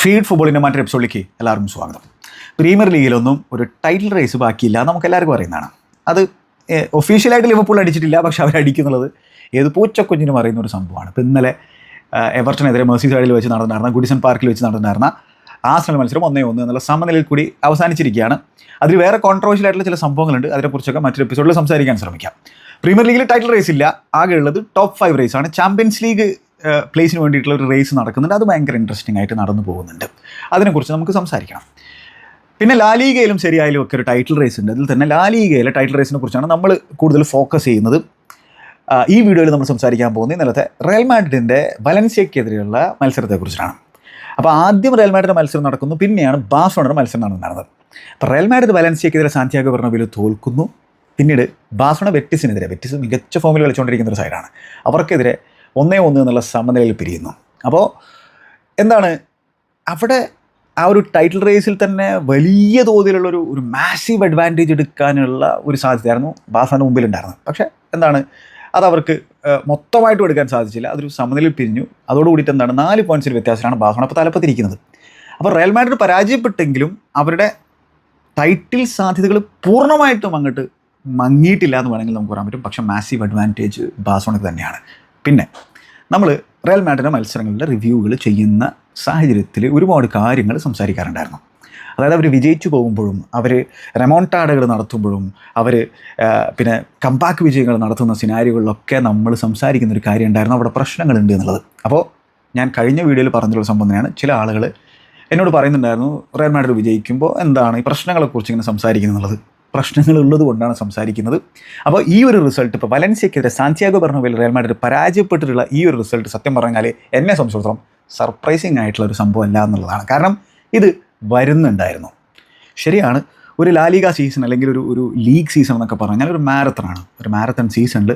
Feed ഫുട്ബോളിന്റെ മറ്റൊരു എപ്പിസോഡിലേക്ക് എല്ലാവർക്കും സ്വാഗതം. പ്രീമിയർ ലീഗിലൊന്നും ഒരു ടൈറ്റിൽ റേസ് ബാക്കിയില്ല നമുക്ക് എല്ലാവർക്കും അറിയുന്നതാണ്. അത് ഒഫീഷ്യലായിട്ട് ലിവർപൂൾ അടിച്ചിട്ടില്ല പക്ഷെ അവരടിക്കുന്നുള്ളത് ഏത് പൂച്ചക്കുഞ്ഞിനും അറിയുന്ന ഒരു സംഭവമാണ്. ഇപ്പം ഇന്നലെ എവർട്ടനെതിരെ മേഴ്സി സൈഡിൽ വെച്ച് നടന്നിരുന്ന ഗുഡിസൺ പാർക്കിൽ വെച്ച് നടന്നിരുന്ന ആസ്നൽ മത്സരം ഒന്നേ ഒന്ന് എന്നുള്ള സമനിലയിൽ കൂടി അവസാനിച്ചിരിക്കുകയാണ്. അതിൽ വേറെ കോൺട്രവേഴ്ഷ്യൽ ആയിട്ടുള്ള ചില സംഭവങ്ങളുണ്ട്. അതിനെക്കുറിച്ചൊക്കെ മറ്റൊരു എപ്പിസോഡിൽ സംസാരിക്കാൻ ശ്രമിക്കാം. പ്രീമിയർ ലീഗിൽ ടൈറ്റിൽ റേസ് ഇല്ല. ആകെയുള്ളത് ടോപ്പ് ഫൈവ് ആണ്. ചാമ്പ്യൻസ് ലീഗ് പ്ലേസിന് വേണ്ടിയിട്ടുള്ള ഒരു റേസ് നടക്കുന്നുണ്ട്. അത് ഭയങ്കര ഇൻട്രസ്റ്റിംഗ് ആയിട്ട് നടന്നു പോകുന്നുണ്ട്. അതിനെക്കുറിച്ച് നമുക്ക് സംസാരിക്കണം. പിന്നെ ലാലീഗയിലും ശരിയായാലും ഒക്കെ ഒരു ടൈറ്റിൽ റേസ് ഉണ്ട്. അതിൽ തന്നെ ലാലീഗയിലെ ടൈറ്റിൽ റേസിനെ കുറിച്ചാണ് നമ്മൾ കൂടുതൽ ഫോക്കസ് ചെയ്യുന്നത്. ഈ വീഡിയോയിൽ നമ്മൾ സംസാരിക്കാൻ പോകുന്നത് ഇന്നലത്തെ റയൽ മാഡ്രിഡിന്റെ വലൻസിയക്കെതിരെയുള്ള മത്സരത്തെക്കുറിച്ചാണ്. അപ്പോൾ ആദ്യം റയൽ മാഡ്രിഡ് മത്സരം നടക്കുന്നു. പിന്നെയാണ് ബാസോണയുടെ മത്സരം നടന്നത്. അപ്പോൾ റയൽ മാഡ്രിഡ് വലൻസിയക്കെതിരെ സാന്തിയാഗോ ബെർണബിൽ തോൽക്കുന്നു. പിന്നീട് ബാസോണ വെറ്റിസിനെതിരെ വെറ്റിസ് മികച്ച ഫോമിൽ കളിച്ചുകൊണ്ടിരിക്കുന്ന ഒരു സൈഡാണ് അവർക്കെതിരെ ഒന്നേ ഒന്ന് എന്നുള്ള സമനിലയിൽ പിരിയുന്നു. അപ്പോൾ എന്താണ്? അവിടെ ആ ഒരു ടൈറ്റിൽ റേസിൽ തന്നെ വലിയ തോതിലുള്ളൊരു ഒരു മാസീവ് അഡ്വാന്റേജ് എടുക്കാനുള്ള ഒരു സാധ്യതയായിരുന്നു ബാസാന്റെ മുമ്പിലുണ്ടായിരുന്നത്. പക്ഷേ എന്താണ്? അത് അവർക്ക് മൊത്തമായിട്ടും എടുക്കാൻ സാധിച്ചില്ല. അതൊരു സമനിലയിൽ പിരിഞ്ഞു. അതോടുകൂടിയിട്ട് എന്താണ്? നാല് പോയിന്റ്സിൽ വ്യത്യാസത്തിലാണ് ബാസാൻ അപ്പോൾ തലപ്പത്തിരിക്കുന്നത്. അപ്പോൾ റയൽ മാഡ്രിഡ് പരാജയപ്പെട്ടെങ്കിലും അവരുടെ ടൈറ്റിൽ സാധ്യതകൾ പൂർണമായിട്ടും അങ്ങോട്ട് മങ്ങിയിട്ടില്ല എന്ന് വേണമെങ്കിൽ നമുക്ക് പറയാൻ പറ്റും. പക്ഷേ മാസീവ് അഡ്വാന്റേജ് ബാസോണക്ക് തന്നെയാണ്. പിന്നെ നമ്മൾ റയൽ മാഡ്രിഡ് മത്സരങ്ങളുടെ റിവ്യൂകൾ ചെയ്യുന്ന സാഹചര്യത്തിൽ ഒരുപാട് കാര്യങ്ങൾ സംസാരിക്കാറുണ്ടായിരുന്നു. അതായത് അവർ വിജയിച്ചു പോകുമ്പോഴും അവർ റെമോണ്ടാഡകൾ നടത്തുമ്പോഴും അവർ പിന്നെ കമ്പാക്ക് വിജയങ്ങൾ നടത്തുന്ന സിനാരികളിലൊക്കെ നമ്മൾ സംസാരിക്കുന്ന ഒരു കാര്യം ഉണ്ടായിരുന്നു അവിടെ പ്രശ്നങ്ങളുണ്ട് എന്നുള്ളത്. അപ്പോൾ ഞാൻ കഴിഞ്ഞ വീഡിയോയിൽ പറഞ്ഞിട്ടുള്ള തന്നെയാണ്. ചില ആളുകൾ എന്നോട് പറയുന്നുണ്ടായിരുന്നു റയൽ മാഡ്രിഡ് വിജയിക്കുമ്പോൾ എന്താണ് ഈ പ്രശ്നങ്ങളെക്കുറിച്ച് ഇങ്ങനെ സംസാരിക്കുന്നത് പ്രശ്നങ്ങൾ കൊണ്ടാണ് സംസാരിക്കുന്നത്. അപ്പോൾ ഈ ഒരു റിസൾട്ട് ഇപ്പോൾ വലൻസിയക്കെതിരെ സാൻസിയാഗോ പറഞ്ഞ റയൽ മാഡ്രിഡ് പരാജയപ്പെട്ടിട്ടുള്ള ഈ ഒരു റിസൾട്ട് സത്യം പറഞ്ഞാൽ എന്നെ സംബന്ധിച്ചിടത്തോളം സർപ്രൈസിങ് ആയിട്ടുള്ള ഒരു സംഭവം അല്ല എന്നുള്ളതാണ്. കാരണം ഇത് വരുന്നുണ്ടായിരുന്നു. ശരിയാണ് ഒരു ലാലിക സീസൺ അല്ലെങ്കിൽ ഒരു ഒരു ലീഗ് സീസൺ എന്നൊക്കെ പറഞ്ഞാൽ ഒരു മാരത്തണാണ് ഒരു മാരത്തൺ സീസണിൽ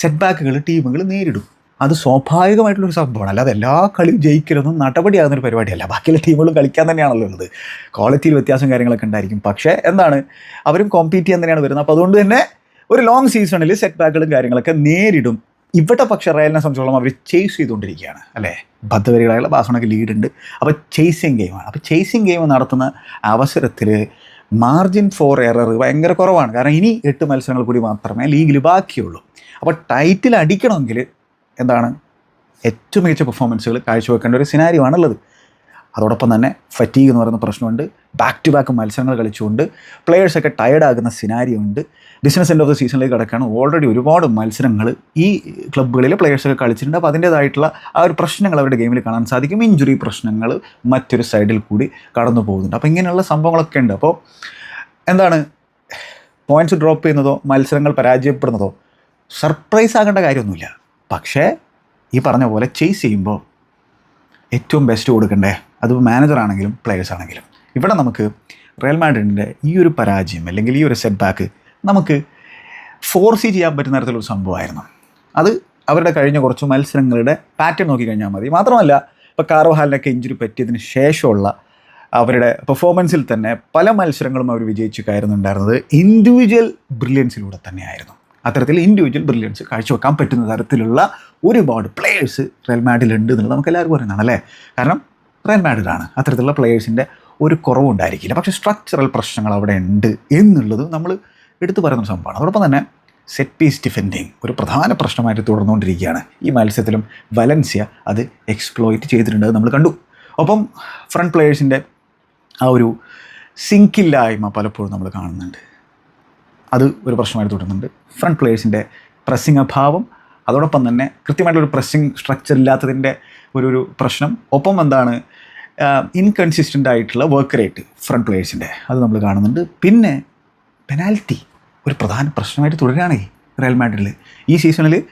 സെറ്റ് ബാക്കുകൾ ടീമുകൾ നേരിടും. അത് സ്വാഭാവികമായിട്ടുള്ളൊരു സംഭവമാണ്. അല്ലാതെ എല്ലാ കളിയും ജയിക്കലൊന്നും നടപടിയാകുന്നൊരു പരിപാടിയല്ല. ബാക്കിയുള്ള ടീമുകളും കളിക്കാൻ തന്നെയാണല്ലോ ഉള്ളത്. ക്വാളിറ്റിയിൽ വ്യത്യാസം കാര്യങ്ങളൊക്കെ ഉണ്ടായിരിക്കും. പക്ഷേ എന്താണ്? അവരും കോമ്പീറ്റ് ചെയ്യാൻ തന്നെയാണ് വരുന്നത്. അപ്പോൾ അതുകൊണ്ട് തന്നെ ഒരു ലോങ് സീസണിൽ സെറ്റ് ബാക്കുകളും കാര്യങ്ങളൊക്കെ നേരിടും. ഇവിടെ പക്ഷേ റയലിനെ സംബന്ധിച്ചോളം അവർ ചേസ് ചെയ്തുകൊണ്ടിരിക്കുകയാണ്. അല്ലേ? ബദ്ധവരികളായുള്ള ബാസണക്ക് ലീഡുണ്ട് അപ്പോൾ ചേസിങ് ഗെയിമാണ് അപ്പോൾ ചേസിങ് ഗെയിം നടത്തുന്ന അവസരത്തിൽ മാർജിൻ ഫോർ എറർ ഭയങ്കര കുറവാണ്. കാരണം ഇനി എട്ട് മത്സരങ്ങൾ കൂടി മാത്രമേ ലീഗിൽ ബാക്കിയുള്ളൂ. അപ്പോൾ ടൈറ്റിൽ അടിക്കണമെങ്കിൽ എന്താണ്? ഏറ്റവും മികച്ച പെർഫോമൻസുകൾ കാഴ്ചവെക്കേണ്ട ഒരു സിനാരിയോ ആണുള്ളത്. അതോടൊപ്പം തന്നെ ഫറ്റീഗ് എന്ന് പറയുന്ന പ്രശ്നമുണ്ട്. ബാക്ക് ടു ബാക്ക് മത്സരങ്ങൾ കളിച്ചുകൊണ്ട് പ്ലെയേഴ്സൊക്കെ ടയർഡാകുന്ന സിനാരിയോ ഉണ്ട്. ബിസിനസ് എൻഡ് ഓഫ് ദ സീസണിലേക്ക് കിടക്കുകയാണ്. ഓൾറെഡി ഒരുപാട് മത്സരങ്ങൾ ഈ ക്ലബ്ബുകളിൽ പ്ലെയേഴ്സൊക്കെ കളിച്ചിട്ടുണ്ട്. അപ്പോൾ അതിന്റേതായിട്ടുള്ള ആ ഒരു പ്രശ്നങ്ങൾ അവരുടെ ഗെയിമിൽ കാണാൻ സാധിക്കും. ഇഞ്ചുറി പ്രശ്നങ്ങൾ മറ്റൊരു സൈഡിൽ കൂടി കടന്നു പോകുന്നുണ്ട്. അപ്പോൾ ഇങ്ങനെയുള്ള സംഭവങ്ങളൊക്കെ ഉണ്ട്. അപ്പോൾ എന്താണ്? പോയിന്റ്സ് ഡ്രോപ്പ് ചെയ്യുന്നതോ മത്സരങ്ങൾ പരാജയപ്പെടുന്നതോ സർപ്രൈസ് ആകേണ്ട കാര്യമൊന്നുമില്ല. പക്ഷേ ഈ പറഞ്ഞ പോലെ ചേസ് ചെയ്യുമ്പോൾ ഏറ്റവും ബെസ്റ്റ് കൊടുക്കണ്ടേ? അത് മാനേജർ ആണെങ്കിലും പ്ലെയേഴ്സ് ആണെങ്കിലും. ഇവിടെ നമുക്ക് റയൽ മാഡ്രിഡിന്റെ ഈ ഒരു പരാജയം അല്ലെങ്കിൽ ഈ ഒരു സെറ്റ് ബാക്ക് നമുക്ക് ഫോർസി ചെയ്യാൻ പറ്റുന്ന തരത്തിലൊരു സംഭവമായിരുന്നു. അത് അവരുടെ കഴിഞ്ഞ കുറച്ച് മത്സരങ്ങളുടെ പാറ്റേൺ നോക്കിക്കഴിഞ്ഞാൽ മതി. മാത്രമല്ല ഇപ്പോൾ കാർവഹാലിനൊക്കെ ഇഞ്ചുറി പറ്റിയതിന് ശേഷമുള്ള അവരുടെ പെർഫോമൻസിൽ തന്നെ പല മത്സരങ്ങളും അവർ വിജയിച്ചു കയറുന്നുണ്ടായിരുന്നത് ഇൻഡിവിജ്വൽ ബ്രില്യൻസിലൂടെ തന്നെയായിരുന്നു. അത്തരത്തിൽ ഇൻഡിവിജ്വൽ ബ്രില്യൻസ് കാഴ്ചവെക്കാൻ പറ്റുന്ന തരത്തിലുള്ള ഒരുപാട് പ്ലെയേഴ്സ് റയൽ മാഡിലുണ്ട് എന്നുള്ളത് നമുക്ക് എല്ലാവർക്കും അറിയുന്നതാണ് അല്ലേ? കാരണം റയൽ മാഡിലാണ് അത്തരത്തിലുള്ള പ്ലെയേഴ്സിന്റെ ഒരു കുറവുണ്ടായിരിക്കില്ല പക്ഷേ സ്ട്രക്ചറൽ പ്രശ്നങ്ങൾ അവിടെ ഉണ്ട് എന്നുള്ളത് നമ്മൾ എടുത്തു പറയുന്ന സംഭവമാണ്. അതോടൊപ്പം തന്നെ സെറ്റ് പീസ് ഡിഫെൻഡിങ് ഒരു പ്രധാന പ്രശ്നമായിട്ട് തുടർന്നുകൊണ്ടിരിക്കുകയാണ്. ഈ മത്സരത്തിലും വലൻസിയ അത് എക്സ്പ്ലോയിറ്റ് ചെയ്തിട്ടുണ്ട്. നമ്മൾ കണ്ടു. ഒപ്പം ഫ്രണ്ട് പ്ലെയേഴ്സിന്റെ ആ ഒരു സിങ്കില്ലായ്മ പലപ്പോഴും നമ്മൾ കാണുന്നുണ്ട്. അത് ഒരു പ്രശ്നമായിട്ട് തുടരുന്നുണ്ട്. ഫ്രണ്ട് പ്ലേയേഴ്സിന്റെ പ്രസ്സിങ് അഭാവം അതോടൊപ്പം തന്നെ കൃത്യമായിട്ടൊരു പ്രസ്സിങ് സ്ട്രക്ചർ ഇല്ലാത്തതിന്റെ ഒരു ഒരു പ്രശ്നം. ഒപ്പം എന്താണ് ഇൻകൺസിസ്റ്റന്റ് ആയിട്ടുള്ള വർക്ക് റേറ്റ് ഫ്രണ്ട് പ്ലേയേഴ്സിന്റെ അത് നമ്മൾ കാണുന്നുണ്ട്. പിന്നെ പെനാൽറ്റി ഒരു പ്രധാന പ്രശ്നമായിട്ട് തുടരുകയാണേ റയൽ മാഡ്രിഡിൽ ഈ സീസണിൽ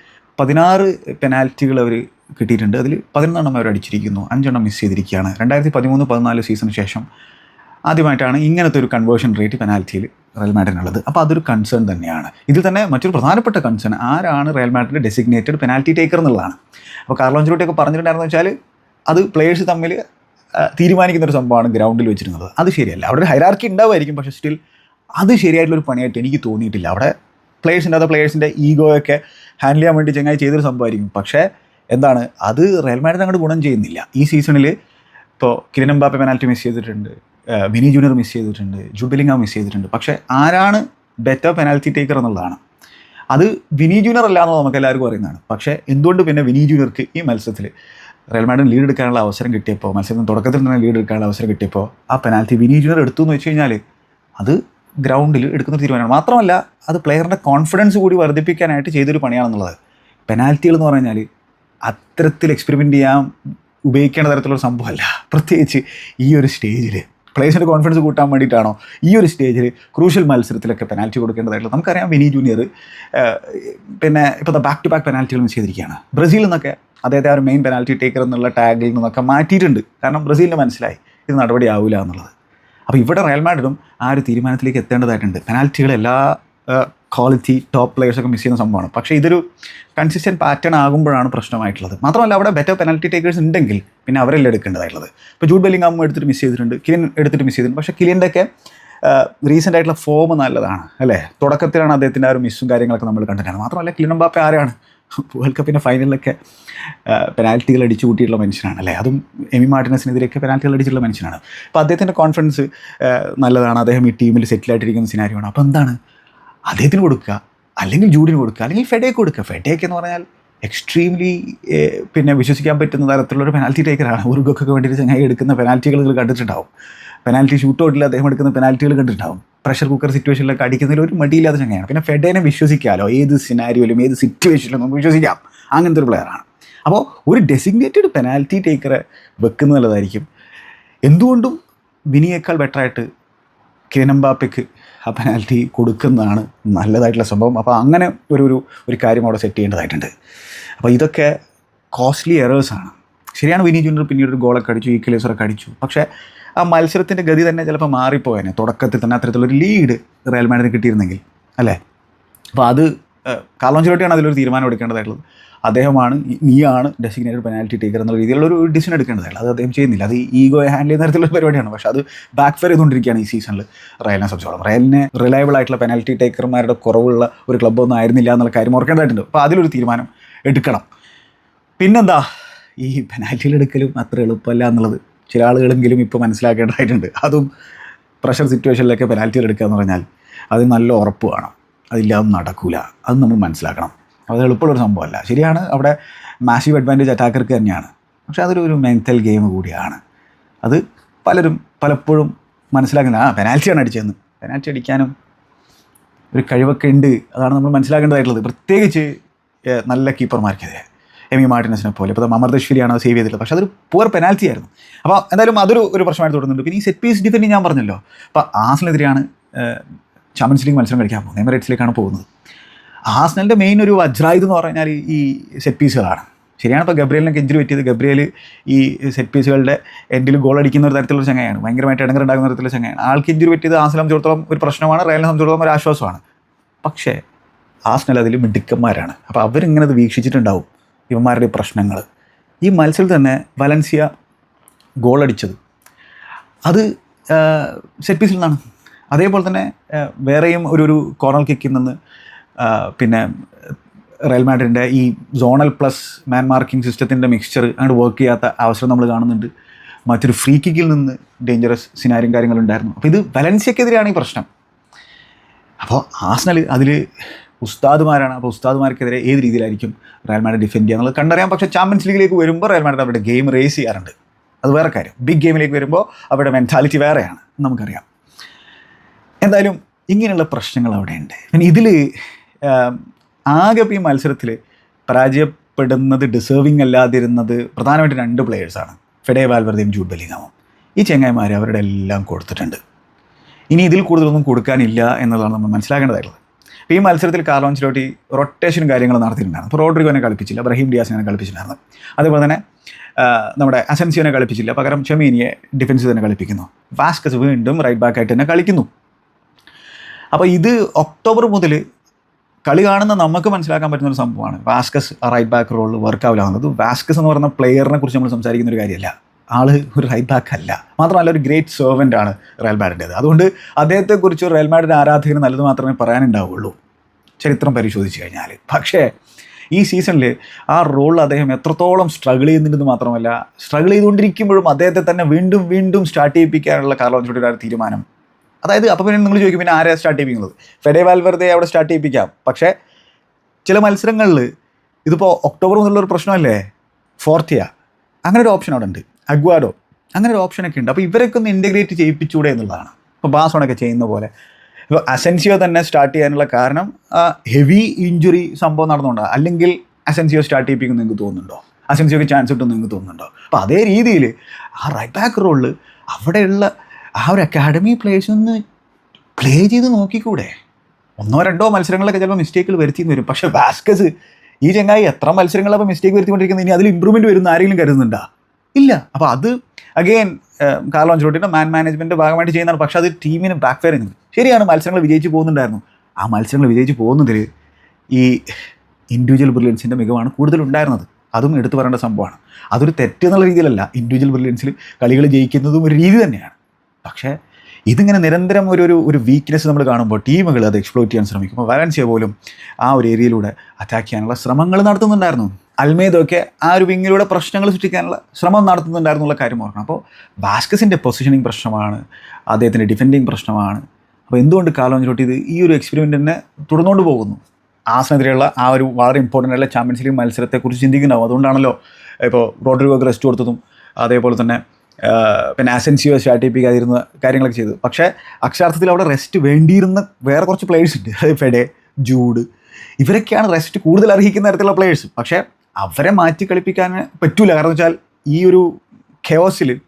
പതിനാറ് പെനാൽറ്റികൾ അവർ കിട്ടിയിട്ടുണ്ട്. അതിൽ പതിനൊന്നെണ്ണം അവർ അടിച്ചിരിക്കുന്നു അഞ്ചെണ്ണം മിസ് ചെയ്തിരിക്കുകയാണ്. രണ്ടായിരത്തി പതിമൂന്ന് പതിനാല് സീസണിന് ശേഷം ആദ്യമായിട്ടാണ് ഇങ്ങനത്തെ ഒരു കൺവേർഷൻ റേറ്റ് പെനാൽറ്റിയിൽ റയൽ മാഡ്രിനുള്ളത് അപ്പോൾ അതൊരു കൺസേൺ തന്നെയാണ്. ഇതിൽ തന്നെ മറ്റൊരു പ്രധാനപ്പെട്ട കൺസേൺ ആരാണ് റയൽ മാഡ്രിന്റെ ഡെസിഗ്നേറ്റഡ് പെനാൽറ്റി ടേക്കർ എന്നുള്ളതാണ്. അപ്പോൾ കാർലോഞ്ചിലോട്ടൊക്കെ പറഞ്ഞിട്ടുണ്ടായിരുന്നു വെച്ചാൽ അത് പ്ലേയേഴ്സ് തമ്മിൽ തീരുമാനിക്കുന്ന ഒരു സംഭവമാണ് ഗ്രൗണ്ടിൽ വെച്ചിരുന്നത്. അത് ശരിയല്ല. അവിടെ ഒരു ഹൈറാർക്കി ഉണ്ടാവുമായിരിക്കും പക്ഷേ സ്റ്റിൽ അത് ശരിയായിട്ടുള്ളൊരു പണിയായിട്ട് എനിക്ക് തോന്നിയിട്ടില്ല. അവിടെ പ്ലേയേഴ്സിന്റെ അത് പ്ലേയേഴ്സിന്റെ ഈഗോയൊക്കെ ഹാൻഡിൽ ചെയ്യാൻ വേണ്ടി ചങ്ങായി ചെയ്തൊരു സംഭവമായിരിക്കും. പക്ഷേ എന്താണ്? അത് റയൽ മാഡ്രിഡ് അങ്ങോട്ട് ഗുണം ചെയ്യുന്നില്ല. ഈ സീസണിൽ ഇപ്പോൾ കിരൺ എംബാപ്പെ പെനാൽറ്റി മിസ് ചെയ്തിട്ടുണ്ട്. വിനി ജൂനിയർ മിസ് ചെയ്തിട്ടുണ്ട്. ജുബിലിംഗ മിസ് ചെയ്തിട്ടുണ്ട്. പക്ഷേ ആരാണ് ബെറ്റർ പെനാൽറ്റി ടേക്കർ എന്നുള്ളതാണ്. അത് വിനി ജൂനിയർ അല്ല എന്ന് നമുക്ക് എല്ലാവർക്കും അറിയുന്നതാണ്. പക്ഷേ എന്തുകൊണ്ട് പിന്നെ വിനി ജൂനിയർക്ക് ഈ മത്സരത്തിൽ റയൽ മാഡ്രിഡ് ലീഡ് എടുക്കാനുള്ള അവസരം കിട്ടിയപ്പോൾ മത്സരത്തിന് തുടക്കത്തിൽ തന്നെ ലീഡ് എടുക്കാനുള്ള അവസരം കിട്ടിയപ്പോൾ ആ പെനാൽറ്റി വിനി ജൂനിയർ എടുത്തു എന്ന് വെച്ച് കഴിഞ്ഞാൽ അത് ഗ്രൗണ്ടിൽ എടുക്കുന്ന തീരുമാനമാണ്. മാത്രമല്ല അത് പ്ലെയറിന്റെ കോൺഫിഡൻസ് കൂടി വർദ്ധിപ്പിക്കാനായിട്ട് ചെയ്തൊരു പണിയാണെന്നുള്ളത്. പെനാൽറ്റികൾ എന്ന് പറഞ്ഞാൽ അത്തരത്തിൽ എക്സ്പെരിമെന്റ് ചെയ്യാൻ ഉപയോഗിക്കേണ്ട തരത്തിലുള്ള സംഭവമല്ല. പ്രത്യേകിച്ച് ഈ ഒരു സ്റ്റേജിൽ പ്ലേസിന്റെ കോൺഫിഡൻസ് കൂട്ടാൻ വേണ്ടിയിട്ടാണോ ഈ ഒരു സ്റ്റേജിൽ ക്രൂഷ്യൽ മത്സരത്തിലൊക്കെ പെനാൽറ്റി കൊടുക്കേണ്ടതായിട്ടുള്ള നമുക്കറിയാം വിനി ജൂനിയർ പിന്നെ ഇപ്പോൾ ബാക്ക് ടു ബാക്ക് പെനാൽറ്റികളും ചെയ്തിരിക്കുകയാണ്. ബ്രസീലിൽ നിന്നൊക്കെ അദ്ദേഹത്തെ ആ ഒരു മെയിൻ പെനാൽറ്റി ടേക്കർ എന്നുള്ള ടാഗിൽ നിന്നൊക്കെ മാറ്റിയിട്ടുണ്ട്. കാരണം ബ്രസീലിന് മനസ്സിലായി ഇത് നടപടി ആവില്ല എന്നുള്ളത്. അപ്പോൾ ഇവിടെ റയൽ മാഡ്രിഡും ആ ഒരു തീരുമാനത്തിലേക്ക് എത്തേണ്ടതായിട്ടുണ്ട്. പെനാൽറ്റികൾ എല്ലാ ക്വാളിറ്റി ടോപ്പ് പ്ലേയേഴ്സൊക്കെ മിസ് ചെയ്യുന്ന സംഭവമാണ്. പക്ഷേ ഇതൊരു കൺസിസ്റ്റന്റ് പാറ്റേൺ ആകുമ്പോഴാണ് പ്രശ്നമായിട്ടുള്ളത്. മാത്രമല്ല അവിടെ ബെറ്റർ പെനാൽറ്റി ടേക്കേഴ്സ് ഉണ്ടെങ്കിൽ പിന്നെ അവരല്ലേ എടുക്കേണ്ടതായിട്ടുള്ളത്. ഇപ്പോൾ ജൂഡ് ബെല്ലിംഗാം എടുത്തിട്ട് മിസ് ചെയ്തിട്ടുണ്ട് കിലിൻ എടുത്തിട്ട് മിസ് ചെയ്തിട്ടുണ്ട്. പക്ഷേ കിലിന്റെ ഒക്കെ റീസെന്റ് ആയിട്ടുള്ള ഫോം നല്ലതാണ് അല്ലേ? തുടക്കത്തിലാണ് അദ്ദേഹത്തിന്റെ ആ ഒരു മിസ്സും കാര്യങ്ങളൊക്കെ നമ്മൾ കണ്ടിട്ടാണ് മാത്രമല്ല കിലിൻ ബാപ്പ ആരാണ്? വേൾഡ് കപ്പിന്റെ ഫൈനലിലൊക്കെ പെനാൽറ്റികൾ അടിച്ചു കൂട്ടിയിട്ടുള്ള മനുഷ്യനാണ് അല്ലേ? അതും എമി മാർട്ടിനസിനെതിരെയൊക്കെ പെനാൽറ്റികൾ അടിച്ചിട്ടുള്ള മനുഷ്യനാണ്. അപ്പോൾ അദ്ദേഹത്തിന്റെ കോൺഫിഡൻസ് നല്ലതാണ്. അദ്ദേഹം ഈ ടീമിൽ സെറ്റിലായിട്ടിരിക്കുന്ന സിനാരിയാണ് അപ്പോൾ എന്താണ് അദ്ദേഹത്തിന് കൊടുക്കുക അല്ലെങ്കിൽ ജൂഡിന് കൊടുക്കുക അല്ലെങ്കിൽ ഫെഡേക്ക് കൊടുക്കുക. ഫെഡേക്ക് എന്ന് പറഞ്ഞാൽ എക്സ്ട്രീംലി പിന്നെ വിശ്വസിക്കാൻ പറ്റുന്ന തരത്തിലുള്ള ഒരു പെനാൽറ്റി ടേക്കറാണ് ഒരു ഗൊക്കൊക്കെ വേണ്ടിയിട്ട് ചങ്ങായി എടുക്കുന്ന പെനാൽറ്റികൾ കണ്ടിട്ടുണ്ടാവും. പെനാൽറ്റി ഷൂട്ട് ഔട്ടിൽ അദ്ദേഹം എടുക്കുന്ന പെനാൽറ്റികൾ കണ്ടിട്ടുണ്ടാവും. പ്രഷർ കുക്കർ സിറ്റുവേഷനിലൊക്കെ അടിക്കുന്നതിൽ ഒരു മടിയില്ലാത്ത ചങ്ങയാണ് പിന്നെ ഫെഡേനെ വിശ്വസിക്കാമല്ലോ ഏത് സിനാരിയോയിലും ഏത് സിറ്റുവേഷനിലും നമുക്ക് വിശ്വസിക്കാം. അങ്ങനത്തെ ഒരു പ്ലെയറാണ് അപ്പോൾ ഒരു ഡെസിഗ്നേറ്റഡ് പെനാൽറ്റി ടേക്കറെ വെക്കുന്നത് നല്ലതായിരിക്കും. എന്തുകൊണ്ടും വിനിയേക്കാൾ ബെറ്ററായിട്ട് കിരനമ്പാപ്പയ്ക്ക് ആ പെനാൽറ്റി കൊടുക്കുന്നതാണ് നല്ലതായിട്ടുള്ള സംഭവം. അപ്പോൾ അങ്ങനെ ഒരു ഒരു ഒരു കാര്യം അവിടെ സെറ്റ് ചെയ്യേണ്ടതായിട്ടുണ്ട്. അപ്പോൾ ഇതൊക്കെ കോസ്റ്റ്ലി എറേഴ്സാണ് ശരിയാണ് വിനി ജൂനിയർ പിന്നീട് ഒരു ഗോളൊക്കെ അടിച്ചു ഈക്വലൈസറൊക്കെ അടിച്ചു. പക്ഷേ ആ മത്സരത്തിന്റെ ഗതി തന്നെ ചിലപ്പോൾ മാറിപ്പോയേനെ. തുടക്കത്തിൽ തന്നെ അത്തരത്തിലൊരു ലീഡ് റയൽ മാഡിന് കിട്ടിയിരുന്നെങ്കിൽ അല്ലേ? അപ്പോൾ അത് കാലോഞ്ചിലോട്ടിയാണ് അതിലൊരു തീരുമാനം എടുക്കേണ്ടതായിട്ടുള്ളത്. അദ്ദേഹമാണ് നീയാണ് ഡെസിഗ്നേറ്റഡ് പെനാൽറ്റി ടേക്കർ എന്നുള്ള രീതിയിലുള്ള ഒരു ഡിസിഷൻ എടുക്കേണ്ടതായിട്ടുള്ളത്. അത് അദ്ദേഹം ചെയ്യുന്നില്ല. അത് ഈഗോ ഹാൻഡിൽ ചെയ്യുന്ന തരത്തിലുള്ള പരിപാടിയാണ്. പക്ഷേ അത് ബാക്ക് ഫെയർ ചെയ്തുകൊണ്ടിരിക്കുകയാണ് ഈ സീസണിൽ റയലിനെ സംബന്ധിച്ചോളം. റയലിനെ റിലയബിൾ ആയിട്ടുള്ള പെനാൽറ്റി ടേക്കർമാരുടെ കുറവുള്ള ഒരു ക്ലബ്ബൊന്നും ആയിരുന്നില്ല എന്നുള്ള കാര്യം ഓർക്കേണ്ടതായിട്ടുണ്ട്. അപ്പോൾ അതിലൊരു തീരുമാനം എടുക്കണം. പിന്നെന്താ? ഈ പെനാൽറ്റിയിലെടുക്കലും അത്ര എളുപ്പമല്ല എന്നുള്ളത് ചില ആളുകളെങ്കിലും ഇപ്പോൾ മനസ്സിലാക്കേണ്ടതായിട്ടുണ്ട്. അതും പ്രഷർ സിറ്റുവേഷനിലൊക്കെ പെനാൽറ്റികൾ എടുക്കുക എന്ന് പറഞ്ഞാൽ അത് നല്ല ഉറപ്പ് വേണം. അതില്ലാതെ നടക്കില്ല അത് നമ്മൾ മനസ്സിലാക്കണം. അത് എളുപ്പമുള്ളൊരു സംഭവമല്ല. ശരിയാണ് അവിടെ മാസീവ് അഡ്വാന്റേജ് അറ്റാക്കർക്ക് തന്നെയാണ്. പക്ഷേ അതൊരു ഒരു മെന്റൽ ഗെയിം കൂടിയാണ്. അത് പലരും പലപ്പോഴും മനസ്സിലാക്കുന്നത് ആ പെനാൽറ്റിയാണ് അടിച്ചതെന്ന്. പെനാൽറ്റി അടിക്കാനും ഒരു കഴിവൊക്കെ ഉണ്ട്. അതാണ് നമ്മൾ മനസ്സിലാക്കേണ്ടതായിട്ടുള്ളത്. പ്രത്യേകിച്ച് നല്ല കീപ്പർമാർക്കെതിരെ എമി മാർട്ടിനസിനെ പോലെ. ഇപ്പോൾ അമർദശ്വരിയാണ് സേവ് ചെയ്തിട്ടുള്ളത്. പക്ഷേ അതൊരു പുവർ പെനാൽറ്റി ആയിരുന്നു. അപ്പോൾ എന്തായാലും അതൊരു ഒരു പ്രശ്നമായിട്ട് തുടരുന്നുണ്ട് പിന്നെ ഈ സെറ്റ് പീസ് ഡിഫൻഡിങ് ഞാൻ പറഞ്ഞല്ലോ. അപ്പോൾ ആസിനെതിരെയാണ് ചാമ്പ്യൻസ് ലീഗ് മത്സരം കളിക്കാൻ പോകുന്നത്. എമിറേറ്റ്സിലേക്കാണ് പോകുന്നത്. ആസ്നലിന്റെ മെയിൻ ഒരു വജ്രായുധം എന്ന് പറഞ്ഞാൽ ഈ സെറ്റ് പീസുകളാണ് ശരിയാണ് ഇപ്പോൾ ഗബ്രിയലിനൊക്കെ ഇഞ്ചുറി പറ്റിയത്. ഗബ്രിയൽ ഈ സെറ്റ് പീസുകളുടെ എൻഡിൽ ഗോൾ അടിക്കുന്ന ഒരു തരത്തിലുള്ള ചങ്ങയാണ് ഭയങ്കരമായിട്ട് ഇടങ്ങറുണ്ടാകുന്ന തരത്തിലുള്ള ചങ്ങയാണ് ആൾക്ക് ഇഞ്ചുറി പറ്റിയത് ആസ്നലെ സംബന്ധിച്ചിടത്തോളം ഒരു പ്രശ്നമാണ്. റയലിനെ സംബന്ധിച്ചിടത്തോളം ഒരു ആശ്വാസമാണ്. പക്ഷേ ആസ്നൽ അതിൽ മിടുക്കന്മാരാണ്. അപ്പോൾ അവരിങ്ങനെ അത് വീക്ഷിച്ചിട്ടുണ്ടാവും ഇവന്മാരുടെ പ്രശ്നങ്ങൾ. ഈ മത്സരത്തിൽ തന്നെ വലൻസിയ ഗോളടിച്ചത് അത് സെറ്റ് പീസിൽ നിന്നാണ്. അതേപോലെ തന്നെ വേറെയും ഒരു ഒരു കോർണർ കിക്കിൽ നിന്ന് പിന്നെ റയൽ മാഡ്രിന്റെ ഈ സോണൽ പ്ലസ് മാൻ മാർക്കിംഗ് സിസ്റ്റത്തിന്റെ മിക്സ്ചർ അങ്ങോട്ട് വർക്ക് ചെയ്യാത്ത അവസരം നമ്മൾ കാണുന്നുണ്ട്. മറ്റൊരു ഫ്രീ കിക്കിൽ നിന്ന് ഡേഞ്ചറസ് സിനാരിയും കാര്യങ്ങളുണ്ടായിരുന്നു അപ്പോൾ ഇത് വലൻസിയക്കെതിരെയാണ് ഈ പ്രശ്നം. അപ്പോൾ ആസ്നൽ അതിൽ ഉസ്താദുമാരാണ്. അപ്പോൾ ഉസ്താദുമാർക്കെതിരെ ഏത് രീതിയിലായിരിക്കും റയൽ മാഡ് ഡിഫെൻഡ് ചെയ്യുക എന്നുള്ളത് കണ്ടറിയാം. പക്ഷേ ചാമ്പ്യൻസ് ലീഗിലേക്ക് വരുമ്പോൾ റയൽ മാഡ് അവരുടെ ഗെയിം റേസ് ചെയ്യാറുണ്ട്. അത് വേറെ കാര്യം. ബിഗ് ഗെയിമിലേക്ക് വരുമ്പോൾ അവരുടെ മെന്റാലിറ്റി വേറെയാണ്. നമുക്കറിയാം. എന്തായാലും ഇങ്ങനെയുള്ള പ്രശ്നങ്ങൾ അവിടെയുണ്ട്. പിന്നെ ഇതിൽ ആകെ ഈ മത്സരത്തിൽ പരാജയപ്പെടുന്നത് ഡിസേർവിങ് അല്ലാതിരുന്നത് പ്രധാനമായിട്ട് രണ്ട് പ്ലെയേഴ്സാണ് ഫെഡേ വാൽവർദയും ജൂഡ് ബലിംഗാമും ഈ ചെങ്ങായിമാർ അവരുടെ എല്ലാം കൊടുത്തിട്ടുണ്ട്. ഇനി ഇതിൽ കൂടുതലൊന്നും കൊടുക്കാനില്ല എന്നതാണ് നമ്മൾ മനസ്സിലാക്കേണ്ടതായിട്ടുള്ളത്. അപ്പോൾ ഈ മത്സരത്തിൽ കാർലോഞ്ചിലോട്ടി റൊട്ടേഷൻ കാര്യങ്ങൾ നടത്തിയിട്ടുണ്ടായിരുന്നു. അപ്പോൾ റോഡ്രിഗോനെ കളിപ്പിച്ചില്ല ബ്രഹീം ഡിയാസിനെ കളിപ്പിച്ചിട്ടുണ്ടായിരുന്നു. അതുപോലെ തന്നെ നമ്മുടെ അസൻസിയോനെ കളിപ്പിച്ചില്ല പകരം ചെമീനിയെ ഡിഫൻസ് തന്നെ കളിപ്പിക്കുന്നു. വാസ്കസ് വീണ്ടും റൈറ്റ് ബാക്കായിട്ട് തന്നെ കളിക്കുന്നു. അപ്പോൾ ഇത് ഒക്ടോബർ മുതൽ കളി കാണുന്ന നമുക്ക് മനസ്സിലാക്കാൻ പറ്റുന്ന ഒരു സംഭവമാണ്. വാസ്കസ് റൈറ്റ് ബാക്ക് റോളിൽ വർക്ക് ആവില്ല എന്നത് വാസ്കസ് എന്ന് പറഞ്ഞ പ്ലെയറിനെ കുറിച്ച് നമ്മൾ സംസാരിക്കുന്ന ഒരു കാര്യമല്ല. ആൾ ഒരു റൈറ്റ് ബാക്ക് അല്ല. മാത്രമല്ല ഒരു ഗ്രേറ്റ് സെർവന്റ് ആണ് റയൽ മാഡിന്റേത് അതുകൊണ്ട് അദ്ദേഹത്തെക്കുറിച്ച് റയൽ മാഡിന്റെ ആരാധകന് നല്ലത് മാത്രമേ പറയാനുണ്ടാവുള്ളൂ. ചരിത്രം പരിശോധിച്ച് കഴിഞ്ഞാൽ പക്ഷേ ഈ സീസണിൽ ആ റോളിൽ അദ്ദേഹം എത്രത്തോളം സ്ട്രഗിൾ ചെയ്യുന്നുണ്ടെന്ന് മാത്രമല്ല സ്ട്രഗിൾ ചെയ്തുകൊണ്ടിരിക്കുമ്പോഴും അദ്ദേഹത്തെ തന്നെ വീണ്ടും വീണ്ടും സ്റ്റാർട്ട് ചെയ്യിപ്പിക്കാനുള്ള കാർലോ വെച്ചിട്ടൊരു തീരുമാനം. അതായത് അപ്പോൾ പിന്നെ നിങ്ങൾ ചോദിക്കും പിന്നെ ആരെയാണ് സ്റ്റാർട്ട് ചെയ്യിപ്പിക്കുന്നത്? ഫെഡേ വാൽവെറുതെ അവിടെ സ്റ്റാർട്ട് ചെയ്യിപ്പിക്കാം. പക്ഷേ ചില മത്സരങ്ങളിൽ ഇതിപ്പോൾ ഒക്ടോബർ മുതലുള്ളൊരു പ്രശ്നമല്ലേ? ഫോർത്തിയ അങ്ങനെ ഒരു ഓപ്ഷൻ അവിടെ ഉണ്ട്. അഗ്വാഡോ. അങ്ങനെ ഒരു ഓപ്ഷനൊക്കെ ഉണ്ട്. അപ്പോൾ ഇവരൊക്കെ ഒന്ന് ഇന്റഗ്രേറ്റ് ചെയ്യിപ്പിച്ചൂടെ എന്നുള്ളതാണ്. ഇപ്പോൾ ബാസോണൊക്കെ ചെയ്യുന്ന പോലെ. ഇപ്പോൾ അസെൻസിയോ തന്നെ സ്റ്റാർട്ട് ചെയ്യാനുള്ള കാരണം ഹെവി ഇഞ്ചുറി സംഭവം നടന്നുകൊണ്ടാണ് അല്ലെങ്കിൽ അസെൻസിയോ സ്റ്റാർട്ട് ചെയ്യിപ്പിക്കുന്നു നിങ്ങൾക്ക് തോന്നുന്നുണ്ടോ? അസെൻസിയോക്ക് ചാൻസ് കിട്ടുമെന്ന് നിങ്ങൾക്ക് തോന്നുന്നുണ്ടോ? അപ്പോൾ അതേ രീതിയിൽ ആ റൈറ്റ് ബാക്ക് റോളിൽ അവിടെയുള്ള ആ ഒരു അക്കാഡമി പ്ലേസ് ഒന്ന് പ്ലേ ചെയ്ത് നോക്കിക്കൂടെ? ഒന്നോ രണ്ടോ മത്സരങ്ങളൊക്കെ ചിലപ്പോൾ മിസ്റ്റേക്കുകൾ വരുത്തിയെന്ന് വരും. പക്ഷേ വാസ്കസ് ഈ ചങ്ങായി എത്ര മത്സരങ്ങളപ്പോൾ മിസ്റ്റേക്ക് വരുത്തിക്കൊണ്ടിരിക്കുന്നത്? ഇനി അതിൽ ഇമ്പ്രൂവ്മെന്റ് വരുന്ന ആരെങ്കിലും കരുതുന്നുണ്ടോ? ഇല്ല. അപ്പോൾ അത് അഗെയിൻ കാർലോ ചോട്ടിന്റെ മാൻ മാനേജ്മെന്റ് ഭാഗമായിട്ട് ചെയ്യുന്നതാണ്. പക്ഷേ അത് ടീമിന് ബാക്ക് ഫയർ ചെയ്യുന്നത്. ശരിയാണ് മത്സരങ്ങൾ വിജയിച്ച് പോകുന്നുണ്ടായിരുന്നു. ആ മത്സരങ്ങൾ വിജയിച്ച് പോകുന്നതിൽ ഈ ഇൻഡിവിജ്വൽ ബ്രില്യൻസിന്റെ മികവാണ് കൂടുതലുണ്ടായിരുന്നത് അതും എടുത്തു പറയേണ്ട സംഭവമാണ്. അതൊരു തെറ്റെന്നുള്ള രീതിയിലല്ല. ഇൻഡിവിജ്വൽ ബ്രില്യൻസിൽ കളികൾ ജയിക്കുന്നതും ഒരു രീതി തന്നെയാണ്. പക്ഷേ ഇതിങ്ങനെ നിരന്തരം ഒരു ഒരു ഒരു വീക്ക്നെസ് നമ്മൾ കാണുമ്പോൾ ടീമുകൾ അത് എക്സ്പ്ലോർ ചെയ്യാൻ ശ്രമിക്കുമ്പോൾ വാലൻസിയ പോലും ആ ഒരു ഏരിയയിലൂടെ അറ്റാക്ക് ചെയ്യാനുള്ള ശ്രമങ്ങൾ നടത്തുന്നുണ്ടായിരുന്നു. അൽമേദൊക്കെ ആ ഒരു വിങ്ങിലൂടെ പ്രശ്നങ്ങൾ സൃഷ്ടിക്കാനുള്ള ശ്രമം നടത്തുന്നുണ്ടായിരുന്നുള്ള കാര്യം ഓർക്കണം. അപ്പോൾ ബാസ്കസിന്റെ പൊസിഷനിങ് പ്രശ്നമാണ് അദ്ദേഹത്തിന്റെ ഡിഫെൻഡിങ് പ്രശ്നമാണ്. അപ്പോൾ എന്തുകൊണ്ട് കാലം ചോട്ടി ഇത് ഈ ഒരു എക്സ്പെരിമെന്റ് തന്നെ തുടർന്നുകൊണ്ട് പോകുന്നു. ആസനെതിരെയുള്ള ആ ഒരു വളരെ ഇമ്പോർട്ടന്റ് ആയിട്ടുള്ള ചാമ്പ്യൻസ് ലീഗ് മത്സരത്തെക്കുറിച്ച് ചിന്തിക്കുന്നുണ്ടാവും. അതുകൊണ്ടാണല്ലോ ഇപ്പോൾ റോഡ്രിഗോക്ക് റെസ്റ്റ് കൊടുത്തതും. അതേപോലെ തന്നെ പിന്നെ അസെൻസിയോ സ്റ്റാർട്ട് ചെയ്യിപ്പിക്കാതിരുന്ന കാര്യങ്ങളൊക്കെ ചെയ്തു. പക്ഷേ അക്ഷരാർത്ഥത്തിൽ അവിടെ റെസ്റ്റ് വേണ്ടിയിരുന്ന വേറെ കുറച്ച് പ്ലേയേഴ്സ് ഉണ്ട്. അതായത് ഫെഡെ ജൂഡ് ഇവരൊക്കെയാണ് റെസ്റ്റ് കൂടുതൽ അർഹിക്കുന്ന തരത്തിലുള്ള പ്ലേയേഴ്സ് പക്ഷേ അവരെ മാറ്റി കളിപ്പിക്കാൻ പറ്റൂല. കാരണം വെച്ചാൽ ഈ ഒരു കെയോസിൽ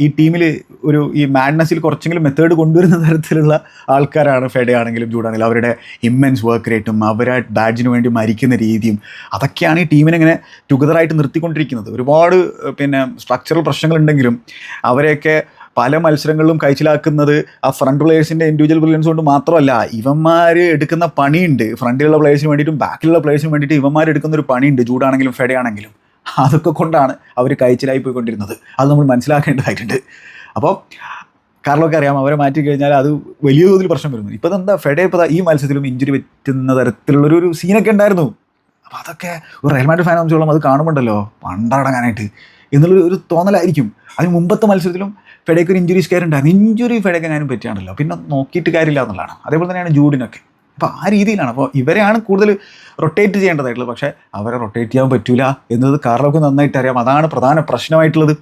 ഈ ടീമിൽ ഒരു ഈ മാഡ്നസ്സിൽ കുറച്ചെങ്കിലും മെത്തേഡ് കൊണ്ടുവരുന്ന തരത്തിലുള്ള ആൾക്കാരാണ് ഫെഡെ ആണെങ്കിലും ജൂഡാണെങ്കിലും അവരുടെ ഇമ്മൻസ് വർക്ക് റേറ്റും അവരെ ബാഡ്ജിന് വേണ്ടി മരിക്കുന്ന രീതിയും അതൊക്കെയാണ് ഈ ടീമിനെ ഇങ്ങനെ ടുഗദറായിട്ട് നിർത്തിക്കൊണ്ടിരിക്കുന്നത്. ഒരുപാട് പിന്നെ സ്ട്രക്ചറൽ പ്രശ്നങ്ങളുണ്ടെങ്കിലും അവരെയൊക്കെ പല മത്സരങ്ങളിലും കഴിച്ചിലാക്കുന്നത് ആ ഫ്രണ്ട് പ്ലേയേഴ്സിന്റെ ഇൻഡിവിജ്വൽ ബ്രില്യൻസ് കൊണ്ട് മാത്രമല്ല ഇവന്മാർ എടുക്കുന്ന പണിയുണ്ട്. ഫ്രണ്ടിലുള്ള പ്ലേയേഴ്സിന് വേണ്ടിയിട്ടും ബാക്കിലുള്ള പ്ലേയേഴ്സിന് വേണ്ടിയിട്ട് ഇവന്മാർ എടുക്കുന്ന ഒരു പണിയുണ്ട് ജൂഡാണെങ്കിലും ഫെഡെ ആണെങ്കിലും. അതൊക്കെ കൊണ്ടാണ് അവർ കയച്ചിലായി പോയിക്കൊണ്ടിരുന്നത്. അത് നമ്മൾ മനസ്സിലാക്കേണ്ടതായിട്ടുണ്ട്. അപ്പോൾ കാർലോക്ക് അറിയാം അവരെ മാറ്റി കഴിഞ്ഞാൽ അത് വലിയ തോതിൽ പ്രശ്നം വരുന്നു. ഇപ്പോൾ എന്താ ഫെഡെ ഇപ്പോൾ ഈ മത്സരത്തിലും ഇഞ്ചുറി പറ്റുന്ന തരത്തിലുള്ളൊരു ഒരു സീനൊക്കെ ഉണ്ടായിരുന്നു. അപ്പോൾ അതൊക്കെ ഒരു റയൽ മാഡ്രിഡ് ഫാൻ സംബന്ധിച്ചോളം അത് കാണുമ്പോണ്ടല്ലോ പണ്ടടങ്ങാനായിട്ട് എന്നുള്ളൊരു ഒരു തോന്നലായിരിക്കും. അതിന് മുമ്പത്തെ മത്സരത്തിലും ഫെഡേക്ക് ഒരു ഇഞ്ചുറി സ്കെയർ ഉണ്ടായിരുന്നു. ഇഞ്ചുറി ഫെഡേക്ക് ഞാനും പറ്റിയാണല്ലോ പിന്നെ നോക്കിയിട്ട് കാര്യമില്ല എന്നുള്ളതാണ്. അതേപോലെ തന്നെയാണ് ജൂഡിനൊക്കെ. അപ്പോൾ ആ രീതിയിലാണ്. അപ്പോൾ ഇവരെയാണ് കൂടുതൽ റൊട്ടേറ്റ് ചെയ്യേണ്ടതായിട്ടുള്ളത്. പക്ഷേ അവരെ റൊട്ടേറ്റ് ചെയ്യാൻ പറ്റില്ല എന്നത് കാർലോക്ക് നന്നായിട്ട് അറിയാം. അതാണ് പ്രധാന പ്രശ്നമായിട്ടുള്ളത്.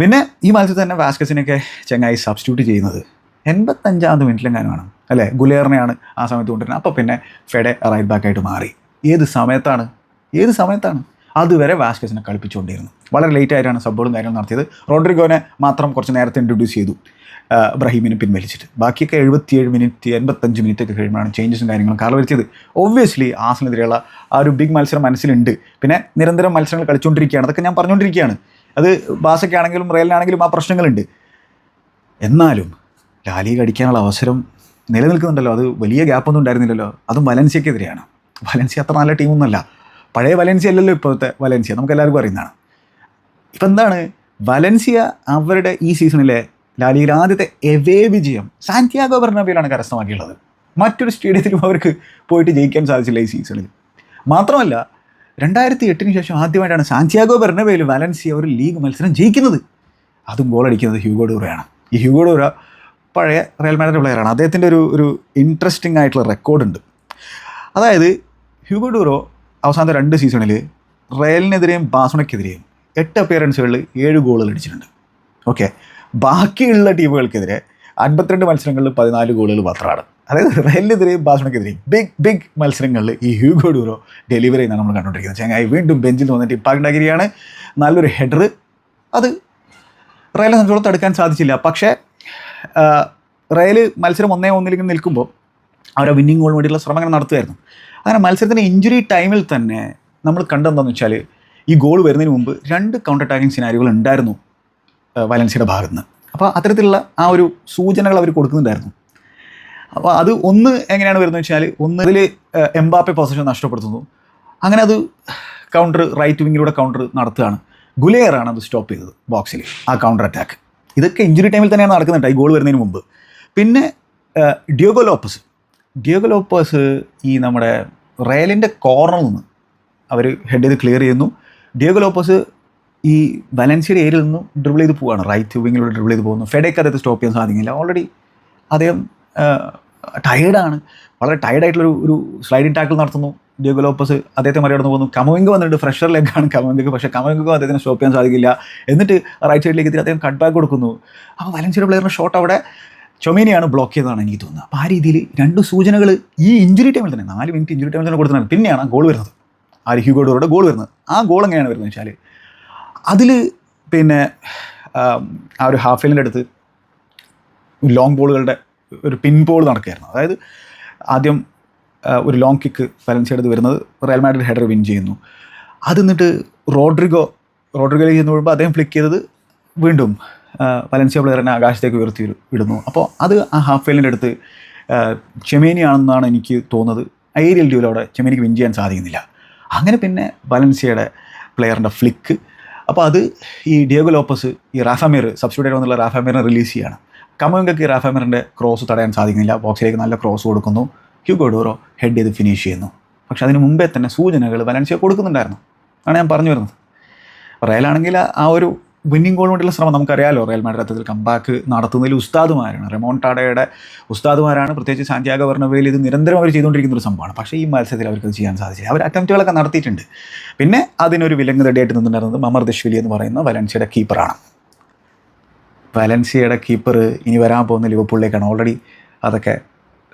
പിന്നെ ഈ മത്സരത്തിൽ തന്നെ വാസ്കസിനൊക്കെ ചങ്ങായി സബ്സ്റ്റിറ്റ്യൂട്ട് ചെയ്യുന്നത്. എൺപത്തഞ്ചാമത് മിനിറ്റിലെങ്ങാനുമാണ് അല്ലേ? ഗുലേറിനെയാണ് ആ സമയത്ത് കൊണ്ടുവരുന്നത്. അപ്പോൾ പിന്നെ ഫെഡെ റൈറ്റ് ബാക്കായിട്ട് മാറി. ഏത് സമയത്താണ്? ഏത് സമയത്താണ്? അതുവരെ വാസ്കസിനെ കളിപ്പിച്ചുകൊണ്ടിരുന്നു. വളരെ ലേറ്റ് ആയിട്ടാണ് സബ്ബോളും കാര്യങ്ങളും നടത്തിയത്. റോഡ്രിഗോനെ മാത്രം കുറച്ച് നേരത്തെ ഇൻട്രൊഡ്യൂസ് ചെയ്തു. ആ, ബ്രഹീമിനെ പിൻവലിച്ചിട്ട്. ബാക്കിയൊക്കെ എഴുപത്തിയേഴ് മിനിറ്റ് എൺപത്തഞ്ച് മിനിറ്റ് ഒക്കെ കഴിയുമ്പോഴാണ് ചേഞ്ചസും കാര്യങ്ങളും കാരണം വരുത്തിയത്. ഒബ്വിയസ്ലി ആസിനെതിരെയുള്ള ആ ഒരു ബിഗ് മത്സരം മനസ്സിലുണ്ട്. പിന്നെ നിരന്തരം മത്സരങ്ങൾ കളിച്ചുകൊണ്ടിരിക്കുകയാണ്. അതൊക്കെ ഞാൻ പറഞ്ഞുകൊണ്ടിരിക്കുകയാണ്. അത് ബാസയ്ക്കാണെങ്കിലും റയലിനാണെങ്കിലും ആ പ്രശ്നങ്ങളുണ്ട്. എന്നാലും ലാലിക അടിക്കാനുള്ള അവസരം നിലനിൽക്കുന്നുണ്ടല്ലോ. അത് വലിയ ഗ്യാപ്പൊന്നും ഉണ്ടായിരുന്നില്ലല്ലോ. അതും വലൻസിയക്കെതിരെയാണ്. വലൻസിയ അത്ര നല്ല ടീമൊന്നുമല്ല. പഴയ വലൻസിയ അല്ലല്ലോ ഇപ്പോഴത്തെ വലൻസിയ. നമുക്ക് എല്ലാവർക്കും അറിയുന്നതാണ്. ഇപ്പം എന്താണ്? വലൻസിയ അവരുടെ ഈ സീസണിലെ ലാലിയിൽ ആദ്യത്തെ എവേ വിജയം സാന്റിയാഗോ ബെർണബിയിലാണ് കരസ്ഥമാക്കിയുള്ളത്. മറ്റൊരു സ്റ്റേഡിയത്തിലും അവർക്ക് പോയിട്ട് ജയിക്കാൻ സാധിച്ചില്ല ഈ സീസണിൽ. മാത്രമല്ല രണ്ടായിരത്തി എട്ടിന് ശേഷം ആദ്യമായിട്ടാണ് സാന്റിയാഗോ ബെർണബയിൽ വാലൻസിയ ഒരു ലീഗ് മത്സരം ജയിക്കുന്നത്. അതും ഗോളടിക്കുന്നത് ഹ്യൂഗോ ഡൂറയാണ്. ഈ ഹ്യൂഗോ ഡൂറ പഴയ റയൽ മാഡ്രിഡ് പ്ലെയറാണ് അദ്ദേഹത്തിന്റെ ഒരു ഒരു ഇൻട്രസ്റ്റിംഗ് ആയിട്ടുള്ള റെക്കോർഡുണ്ട് അതായത് ഹ്യൂഗോ ഡൂറോ അവസാനത്തെ രണ്ട് സീസണിൽ റയലിനെതിരെയും ബാസണയ്ക്കെതിരെയും എട്ട് അപ്പിയറൻസുകളിൽ ഏഴ് ഗോളുകൾ അടിച്ചിട്ടുണ്ട്. ഓക്കെ ബാക്കിയുള്ള ടീമുകൾക്കെതിരെ അൻപത്തിരണ്ട് മത്സരങ്ങളിൽ പതിനാല് ഗോളുകൾ മാത്രമാണ്. അതായത് റയലിനെതിരെയും ബാസണയ്ക്കെതിരെയും ബിഗ് ബിഗ് മത്സരങ്ങളിൽ ഈ ഹ്യൂഗോ ഡൂറോ ഡെലിവറി ചെയ്യുന്ന നമ്മൾ കണ്ടുകൊണ്ടിരിക്കുന്നത് ചങ്ങായി വീണ്ടും ബെഞ്ചിൽ വന്നിട്ട് ഉണ്ടാക്കിയിരിക്കുകയാണ് നല്ലൊരു ഹെഡർ അത് റയലിനെ സംബന്ധിച്ചോളം തടുക്കാൻ സാധിച്ചില്ല. പക്ഷേ റയൽ മത്സരം ഒന്നേ ഒന്നിലേക്ക് നിൽക്കുമ്പോൾ അവരെ വിന്നിംഗ് ഗോൾ വേണ്ടിയുള്ള ശ്രമങ്ങൾ നടത്തുമായിരുന്നു അങ്ങനെ മത്സരത്തിന്റെ ഇഞ്ചുറി ടൈമിൽ തന്നെ നമ്മൾ കണ്ടെന്താണെന്ന് വെച്ചാൽ ഈ ഗോൾ വരുന്നതിന് മുമ്പ് രണ്ട് കൗണ്ടർ അറ്റാക്കിംഗ് സിനാരികൾ ഉണ്ടായിരുന്നു. വലൻസിയുടെ ഭാഗത്ത് നിന്ന് അപ്പോൾ അത്തരത്തിലുള്ള ആ ഒരു സൂചനകൾ അവർ കൊടുക്കുന്നുണ്ടായിരുന്നു. അപ്പോൾ അത് ഒന്ന് എങ്ങനെയാണ് വരുന്നത് വെച്ചാൽ ഒന്ന് ഇതിൽ എംബാപ്പെ പൊസിഷൻ നഷ്ടപ്പെടുത്തുന്നു. അങ്ങനെ അത് കൗണ്ടർ റൈറ്റ് വിങ്ങിലൂടെ കൗണ്ടർ നടത്തുകയാണ്. ഗുലേറാണ് അത് സ്റ്റോപ്പ് ചെയ്തത് ബോക്സിൽ ആ കൗണ്ടർ അറ്റാക്ക് ഇതൊക്കെ ഇഞ്ചുറി ടൈമിൽ തന്നെയാണ് നടക്കുന്നുണ്ട് ഈ ഗോൾ വരുന്നതിന് മുമ്പ്. പിന്നെ ഡിയോഗോ ലോപ്പസ് ഡിയോഗോ ലോപ്പസ് ഈ നമ്മുടെ റയലിന്റെ കോർണറിൽ നിന്ന് അവർ ഹെഡ് ചെയ്ത് ക്ലിയർ ചെയ്യുന്നു. ഡിയോഗോ ലോപ്പസ് ഈ വലൻസിയുടെ ഏരിയയിൽ നിന്നും ഡ്രിബിൾ ചെയ്ത് പോവുകയാണ് റൈറ്റ് വിങ്ങിലൂടെ ഡ്രിബിൾ ചെയ്ത് പോകുന്നു. ഫെഡേക്ക് അദ്ദേഹത്തെ സ്റ്റോപ്പ് ചെയ്യാൻ സാധിക്കില്ല. ഓൾറെഡി അദ്ദേഹം ടയേർഡാണ് വളരെ ടയേർഡായിട്ടുള്ളൊരു ഒരു സ്ലൈഡിങ് ടാക്കിൾ നടത്തുന്നു. ഡിയോഗോ ലോപ്പസ് അദ്ദേഹത്തെ മറികടന്ന് പോകുന്നു. കമവിംഗ് വന്നിട്ട് ഫ്രഷർ ലെഗാണ് കമവിംഗ് പക്ഷേ കമവിംഗ് അദ്ദേഹത്തിന് സ്റ്റോപ്പ് ചെയ്യാൻ സാധിക്കില്ല. എന്നിട്ട് റൈറ്റ് സൈഡിലേക്ക് എത്തി അദ്ദേഹം കട്ട് ബാക്ക് കൊടുക്കുന്നു. അപ്പോൾ വലൻസിയുടെ പ്ലെയറിന്റെ ഷോട്ട് അവിടെ ചൊമേനിയാണ് ബ്ലോക്ക് ചെയ്തതാണ് എനിക്ക് തോന്നുന്നത്. അപ്പോൾ ആ രീതിയിൽ രണ്ട് സൂചനകൾ ഈ ഇഞ്ചുറി ടൈമിൽ തന്നെ നാല് മിനിറ്റ് ഇഞ്ചുറി ടൈമിൽ തന്നെ കൊടുത്തതാണ്. പിന്നെയാണ് ഗോൾ വരുന്നത്. ആ ഹ്യൂഗോഡോറുടെ ഗോൾ വരുന്നത്. ആ ഗോൾ എങ്ങനെയാണ് വരുന്നത് വെച്ചാൽ അതിൽ പിന്നെ ആ ഒരു ഹാഫ് ലൈനിന്റെ അടുത്ത് ലോങ് ബോളുകളുടെ ഒരു പിൻ ബോൾ നടക്കുകയായിരുന്നു. അതായത് ആദ്യം ഒരു ലോങ് കിക്ക് ബാലൻസ് എടുത്ത് വരുന്നത് റയൽ മാഡ്രിഡ് ഹെഡർ വിൻ ചെയ്യുന്നു. അത് എന്നിട്ട് റോഡ്രിഗോ റോഡ്രിഗോയിലേക്ക് ചെന്ന് പോകുമ്പോൾ അദ്ദേഹം ഫ്ലിക്ക് ചെയ്തത് വീണ്ടും വലൻസിയ പ്ലെയറിനെ ആകാശത്തേക്ക് ഉയർത്തി വിടുന്നു. അപ്പോൾ അത് ആ ഹാഫ് ഫൈനലിന്റെ അടുത്ത് ചെമേനിയാണെന്നാണ് എനിക്ക് തോന്നുന്നത്. ഏരിയൽ ഡ്യൂലോടെ ചെമേനിക്ക് വിൻ ചെയ്യാൻ സാധിക്കുന്നില്ല. അങ്ങനെ പിന്നെ വലൻസിയയുടെ പ്ലെയറിന്റെ ഫ്ലിക്ക് അപ്പോൾ അത് ഈ ഡിയോഗോ ലോപ്പസ് ഈ റാഫാമീർ സബ്സ്റ്റിറ്റ്യൂട്ട് വന്നുള്ള റാഫാമിയറിനെ റിലീസ് ചെയ്യാണ്. കമോങ്കക്ക് റാഫാമീറിന്റെ ക്രോസ് തടയാൻ സാധിക്കുന്നില്ല. ബോക്സിലേക്ക് നല്ല ക്രോസ് കൊടുക്കുന്നു. ഹ്യൂഗോ ഡോറോ ഹെഡ് ചെയ്ത് ഫിനിഷ് ചെയ്യുന്നു. പക്ഷേ അതിന് മുമ്പേ തന്നെ സൂചനകൾ വലൻസിയ കൊടുക്കുന്നുണ്ടായിരുന്നു. ആണ് ഞാൻ പറഞ്ഞു വരുന്നത്. റയലാണെങ്കിൽ ആ ഒരു വിന്നിംഗ് ഗോൾ വേണ്ടിയുള്ള ശ്രമം നമുക്കറിയാലോ. റയൽ മാഡ്രിഡ് അത്തരത്തിൽ കമ്പാക്ക് നടത്തുന്നതിൽ ഉസ്താദുമാരാണ്. റെമോൺ ടാഡയുടെ ഉസ്താദുമാരാണ്. പ്രത്യേകിച്ച് സാന്റിയാഗോ വർണവേലി ഇത് നിരന്തരം അവർ ചെയ്തുകൊണ്ടിരിക്കുന്ന ഒരു സംഭവമാണ്. പക്ഷേ ഈ മത്സരത്തിൽ അവർക്ക് അത് ചെയ്യാൻ സാധിച്ചില്ല. അവർ അറ്റംപ്റ്റുകളൊക്കെ നടത്തിയിട്ടുണ്ട്. പിന്നെ അതിനൊരു വിലങ്ങുതടിയായിട്ട് നിന്നിട്ടുണ്ടായിരുന്നത് മമർ ദശ്വലി എന്ന് പറയുന്ന വലൻസിയുടെ കീപ്പറാണ് വലൻസിയയുടെ കീപ്പർ ഇനി വരാൻ പോകുന്ന ലിവർപൂളിലേക്കാണ് ഓൾറെഡി അതൊക്കെ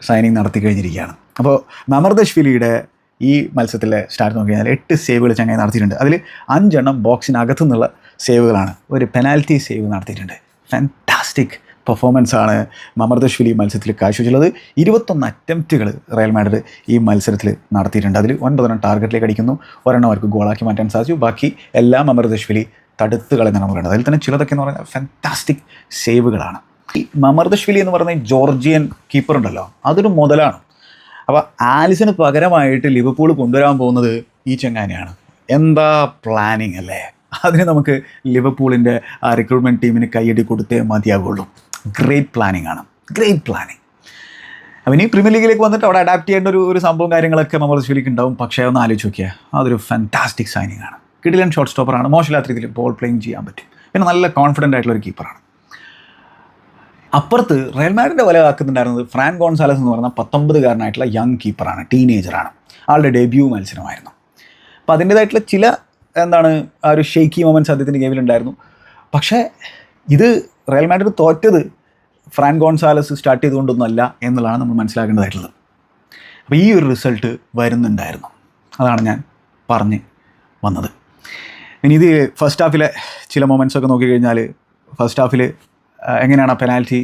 സൈനിങ് നടത്തി കഴിഞ്ഞിരിക്കുകയാണ്. അപ്പോൾ മമർദശ്വിലിയുടെ ഈ മത്സരത്തിലെ സ്റ്റാർട്ട് നോക്കി കഴിഞ്ഞാൽ എട്ട് സേവുകൾ ചങ്ങായി നടത്തിയിട്ടുണ്ട്. അതിൽ അഞ്ചെണ്ണം ബോക്സിനകത്തു നിന്നുള്ള സേവുകളാണ് ഒരു പെനാൽറ്റി സേവ് നടത്തിയിട്ടുണ്ട്. ഫാന്റാസ്റ്റിക് പെർഫോമൻസാണ് മമർദശ്വിലി മത്സരത്തിൽ കാഴ്ചവെച്ചുള്ളത് ഇരുപത്തൊന്ന് അറ്റംപ്റ്റുകൾ റയൽ മാഡ്രിഡ് ഈ മത്സരത്തിൽ നടത്തിയിട്ടുണ്ട്. അതിൽ ഒൻപതെണ്ണം ടാർഗറ്റിലേക്ക് അടിക്കുന്നു. ഒരെണ്ണം അവർക്ക് ഗോളാക്കി മാറ്റാൻ സാധിച്ചു. ബാക്കി എല്ലാം മമർദശ്വിലി തടുത്ത് കളയുന്ന കണ്ടത് അതിൽ തന്നെ ചിലതൊക്കെ എന്ന് പറഞ്ഞാൽ ഫാന്റാസ്റ്റിക് സേവുകളാണ് ഈ മമർദശ്വിലി എന്ന് പറയുന്ന ജോർജിയൻ കീപ്പർ ഉണ്ടല്ലോ അതൊരു മുതലാണ്. അപ്പോൾ ആലിസിന് പകരമായിട്ട് ലിവർപൂൾ കൊണ്ടുവരാൻ പോകുന്നത് ഈ ചെങ്ങാനെയാണ് എന്താ പ്ലാനിങ് അല്ലേ? അതിന് നമുക്ക് ലിവർപൂളിന്റെ റിക്രൂട്ട്മെന്റ് ടീമിന് കൈയടി കൊടുത്തേ മതിയാകുള്ളൂ ഗ്രേറ്റ് പ്ലാനിങ് ആണ്. ഗ്രേറ്റ് പ്ലാനിങ് അപ്പം ഇനി പ്രീമിയർ ലീഗിലേക്ക് വന്നിട്ട് അവിടെ അഡാപ്റ്റ് ചെയ്യേണ്ട ഒരു ഒരു സംഭവം കാര്യങ്ങളൊക്കെ നമ്മൾ ഉണ്ടാവും. പക്ഷേ ഒന്ന് ആലോചിച്ച് നോക്കിയാൽ അതൊരു ഫാന്റാസ്റ്റിക് സൈനിങ് ആണ്. കിടിലൻ ഷോർട്ട് സ്റ്റോപ്പറാണ് മോശമില്ലാത്ത രീതിയിൽ ബോൾ പ്ലേയിങ് ചെയ്യാൻ പറ്റും. പിന്നെ നല്ല കോൺഫിഡന്റ് ആയിട്ടുള്ള ഒരു കീപ്പറാണ് അപ്പുറത്ത് റയൽ വില കാക്കുന്നുണ്ടായിരുന്നത് ഫ്രാൻ ഗോൺസാലസ് എന്ന് പറയുന്ന പത്തൊമ്പതുകാരനായിട്ടുള്ള യങ് കീപ്പറാണ് ടീനേജറാണ് ആളുടെ ഡെബ്യൂ മത്സരമായിരുന്നു. അപ്പോൾ അതിന്റേതായിട്ടുള്ള ചില എന്താണ് ആ ഒരു ഷെയ്ക്കി മൊമെന്റ്സ് അദ്ദേഹത്തിന്റെ ഗെയിമിലുണ്ടായിരുന്നു പക്ഷേ ഇത് റയൽ മാഡ്രിഡ് തോറ്റത് ഫ്രാൻ ഗോൺസാലസ് സ്റ്റാർട്ട് ചെയ്തുകൊണ്ടൊന്നുമല്ല എന്നുള്ളതാണ് നമ്മൾ മനസ്സിലാക്കേണ്ടതായിട്ടുള്ളത്. അപ്പോൾ ഈ ഒരു റിസൾട്ട് വരുന്നുണ്ടായിരുന്നു. അതാണ് ഞാൻ പറഞ്ഞ് വന്നത്. ഇനി ഇത് ഫസ്റ്റ് ഹാഫിലെ ചില മൊമെന്റ്സൊക്കെ നോക്കിക്കഴിഞ്ഞാൽ ഫസ്റ്റ് ഹാഫിൽ എങ്ങനെയാണ് ആ പെനാൽറ്റി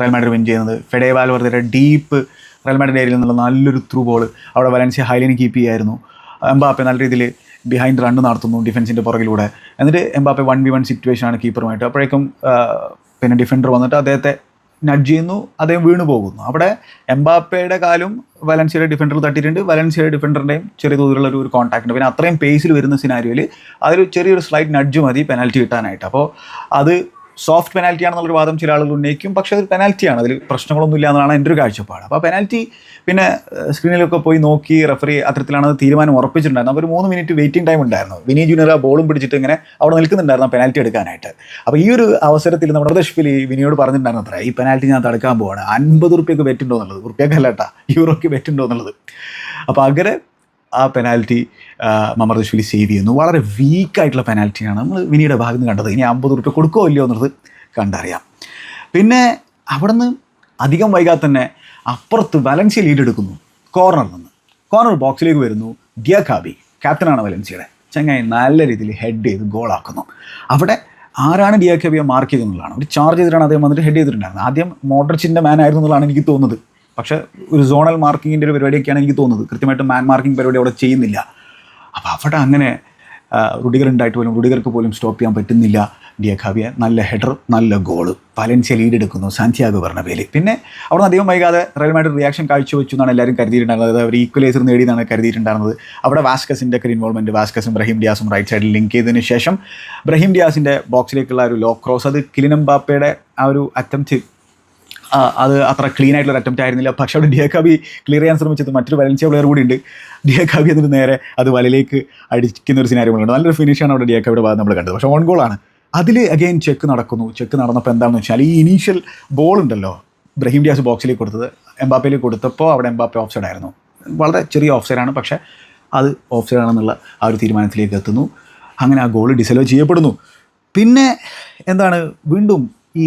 റയൽ മാഡ്രിഡ് വിൻ ചെയ്യുന്നത്? ഫെഡേ വാൽവർദ്ധയുടെ ഡീപ്പ് റയൽ മാഡ്രിഡ് ഏരിയയിൽ നിന്നുള്ള നല്ലൊരു ത്രൂ ബോൾ അവിടെ വലൻസിയ ഹൈലൈൻ കീപ്പ് ചെയ്യായിരുന്നു. എംബാപ്പെ നല്ല രീതിയിൽ ബിഹൈൻഡ് റണ്ണ് നടത്തുന്നു ഡിഫൻസിന്റെ പുറകിലൂടെ. എന്നിട്ട് എംബാപ്പെ വൺ വി വൺ സിറ്റുവേഷനാണ് കീപ്പറുമായിട്ട് അപ്പോഴേക്കും പിന്നെ ഡിഫൻഡർ വന്നിട്ട് അദ്ദേഹത്തെ നഡ്ജ് ചെയ്യുന്നു. അദ്ദേഹം വീണു പോകുന്നു. അവിടെ എംബാപ്പയുടെ കാലും വലൻസിയുടെ ഡിഫൻഡർ തട്ടിയിട്ടുണ്ട്. വലൻസിയുടെ ഡിഫൻഡറിന്റെയും ചെറിയ തോതിലുള്ള ഒരു കോൺടാക്ട് ഉണ്ട്. പിന്നെ അത്രയും പേസിൽ വരുന്ന സിനാരിയോയിൽ അതൊരു ചെറിയൊരു സ്ലൈറ്റ് നഡ്ജ് മതി പെനാൽറ്റി കിട്ടാനായിട്ട്. അപ്പോൾ അത് സോഫ്റ്റ് പെനാൽറ്റി ആണെന്നുള്ളൊരു വാദം ചില ആളുകൾ ഉന്നയിക്കും. പക്ഷേ അതൊരു പെനാൽറ്റിയാണ് അതിൽ പ്രശ്നങ്ങളൊന്നും ഇല്ല എന്നാണ് എന്റെ ഒരു കാഴ്ചപ്പാട്. അപ്പോൾ പെനാൽറ്റി പിന്നെ സ്ക്രീനിലൊക്കെ പോയി നോക്കി റെഫറി അത്തരത്തിലാണ് അത് തീരുമാനം ഉറപ്പിച്ചിട്ടുണ്ടായിരുന്നു. അപ്പോൾ ഒരു മൂന്ന് മിനിറ്റ് വെയിറ്റിംഗ് ടൈം ഉണ്ടായിരുന്നു. വിനീ ജൂനിയർ ആ ബോളും പിടിച്ചിട്ട് ഇങ്ങനെ അവിടെ നിൽക്കുന്നുണ്ടായിരുന്നു പെനാൽറ്റി എടുക്കാനായിട്ട്. അപ്പോൾ ഈ ഒരു അവസരത്തിൽ നമ്മുടെ ദഷ്പിലി വിനിയോട് പറഞ്ഞിട്ടുണ്ടായിരുന്നു അത്ര ഈ പെനാൽറ്റി ഞാൻ തടുക്കാൻ പോവാണ്. അൻപത് റുപ്യക്ക് ബെറ്റുണ്ടോ എന്നുള്ളത്? റുപ്യക്കല്ല കേട്ടാ യൂറോയ്ക്ക് ബെറ്റുണ്ടോ എന്നുള്ളത്. അപ്പോൾ അങ്ങനെ ആ പെനാൽറ്റി മമർദശ്വലി സേവ് ചെയ്യുന്നു. വളരെ വീക്കായിട്ടുള്ള പെനാൽറ്റിയാണ് നമ്മൾ വിനിയുടെ ഭാഗത്ത് കണ്ടത്. ഇനി അമ്പത് റുപ്യ കൊടുക്കുമോ ഇല്ലയോ എന്നുള്ളത് കണ്ടറിയാം. പിന്നെ അവിടെ നിന്ന് അധികം വൈകാതെ തന്നെ അപ്പുറത്ത് വലൻസിയ ലീഡ് എടുക്കുന്നു. കോർണറിൽ നിന്ന്. കോർണർ ബോക്സിലേക്ക് വരുന്നു. ഡിയക്കാബി ക്യാപ്റ്റനാണ് വലൻസിയുടെ ചങ്ങായി നല്ല രീതിയിൽ ഹെഡ് ചെയ്ത് ഗോളാക്കുന്നു അവിടെ ആരാണ് ഡിയാക്കബിയെ മാർക്ക് ചെയ്തെന്നുള്ളതാണ് ഒരു ചാർജ് ചെയ്തിട്ടാണ് അദ്ദേഹം വന്നിട്ട് ഹെഡ് ചെയ്തിട്ടുണ്ടായിരുന്നത്. ആദ്യം മോഡർച്ചിന്റെ മാൻ ആയിരുന്നു എന്നുള്ളതാണ് എനിക്ക് തോന്നുന്നത്. പക്ഷേ ഒരു സോണൽ മാർക്കിങ്ങിന്റെ ഒരു പരിപാടിയൊക്കെയാണ് എനിക്ക് തോന്നുന്നത്. കൃത്യമായിട്ട് മാൻ മാർക്കിംഗ് പരിപാടി അവിടെ ചെയ്യുന്നില്ല. അപ്പോൾ അവിടെ അങ്ങനെ റുഡികർ ഉണ്ടായിട്ട് പോലും റുഡിഗർക്ക് പോലും സ്റ്റോപ്പ് ചെയ്യാൻ പറ്റുന്നില്ല. ഡിയഖാവിയ നല്ല ഹെഡർ നല്ല ഗോൾ വലൻസിയ ലീഡ് എടുക്കുന്നു സാന്റിയാഗോ പേര് പിന്നെ അവിടെ അധികം വൈകാതെ റയൽമായിട്ട് റിയാക്ഷൻ കാഴ്ചവെച്ചു എന്നാണ് എല്ലാവരും കരുതിയിട്ടുണ്ടായിരുന്നത്. അവർ ഈക്വലൈസർ നേടിയെന്നാണ് കരുതിയിട്ടുണ്ടായിരുന്നത്. അവിടെ വാസ്കസിന്റെ ഒക്കെ ഇൻവോൾവ്മെന്റ് വാസ്കസും ബ്രഹീം ഡിയാസും റൈറ്റ് സൈഡിൽ ലിങ്ക് ചെയ്തതിന് ശേഷം ബ്രഹീം ഡിയാസിന്റെ ബോക്സിലേക്കുള്ള ഒരു ലോ ക്രോസ് അത് കിലിനംബാപ്പയുടെ ആ ഒരു അറ്റംപ്റ്റ് അത് അത്ര ക്ലീൻ ആയിട്ടുള്ള അറ്റംപ്റ്റ് ആയിരുന്നില്ല. പക്ഷേ അവിടെ ഡിയക്കാബി ക്ലിയർ ചെയ്യാൻ ശ്രമിച്ചത് മറ്റൊരു വലൻസിയ പ്ലെയർ കൂടി ഉണ്ട് ഡിയക്കാബി എന്നിട്ട് നേരെ അത് വലയിലേക്ക് അടിക്കുന്ന ഒരു സിനാരി ഉണ്ട് നല്ലൊരു ഫിനിഷാണ് അവിടെ ഡിയക്കാബിയുടെ ഭാഗത്ത് നമ്മൾ കണ്ടത്. പക്ഷേ ഓൺ ഗോളാണ് അതിൽ അഗെയിൻ ചെക്ക് നടക്കുന്നു. ചെക്ക് നടന്നപ്പോൾ എന്താണെന്ന് വെച്ചാൽ ഈ ഇനീഷ്യൽ ബോൾ ഉണ്ടല്ലോ ബ്രഹീം ഡിയാസ് ബോക്സിലേക്ക് കൊടുത്തത്. എംബാപ്പയിലേക്ക് കൊടുത്തപ്പോൾ അവിടെ എംബാപ്പെ ഓഫ് സൈഡ് ആയിരുന്നു. വളരെ ചെറിയ ഓഫ് സൈഡാണ് പക്ഷേ അത് ഓഫ് സൈഡ് ആണെന്നുള്ള ആ ഒരു തീരുമാനത്തിലേക്ക് എത്തുന്നു. അങ്ങനെ ആ ഗോൾ ഡിസലോ ചെയ്യപ്പെടുന്നു. പിന്നെ എന്താണ്? വീണ്ടും ഈ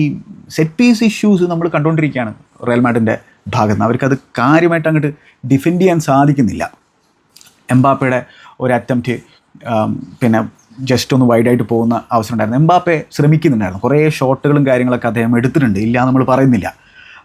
സെറ്റ് പീസ് ഇഷ്യൂസ് നമ്മൾ കണ്ടുകൊണ്ടിരിക്കുകയാണ് റയൽ മാഡിന്റെ ഭാഗത്ത് നിന്ന്. അവർക്കത് കാര്യമായിട്ട് അങ്ങോട്ട് ഡിഫെൻഡ് ചെയ്യാൻ സാധിക്കുന്നില്ല. എംബാപ്പയുടെ ഒരു അറ്റംപ്റ്റ് പിന്നെ ജസ്റ്റ് ഒന്ന് വൈഡായിട്ട് പോകുന്ന അവസരം ഉണ്ടായിരുന്നു. എംബാപ്പെ ശ്രമിക്കുന്നുണ്ടായിരുന്നു. കുറേ ഷോട്ടുകളും കാര്യങ്ങളൊക്കെ അദ്ദേഹം എടുത്തിട്ടുണ്ട്. ഇല്ല നമ്മൾ പറയുന്നില്ല.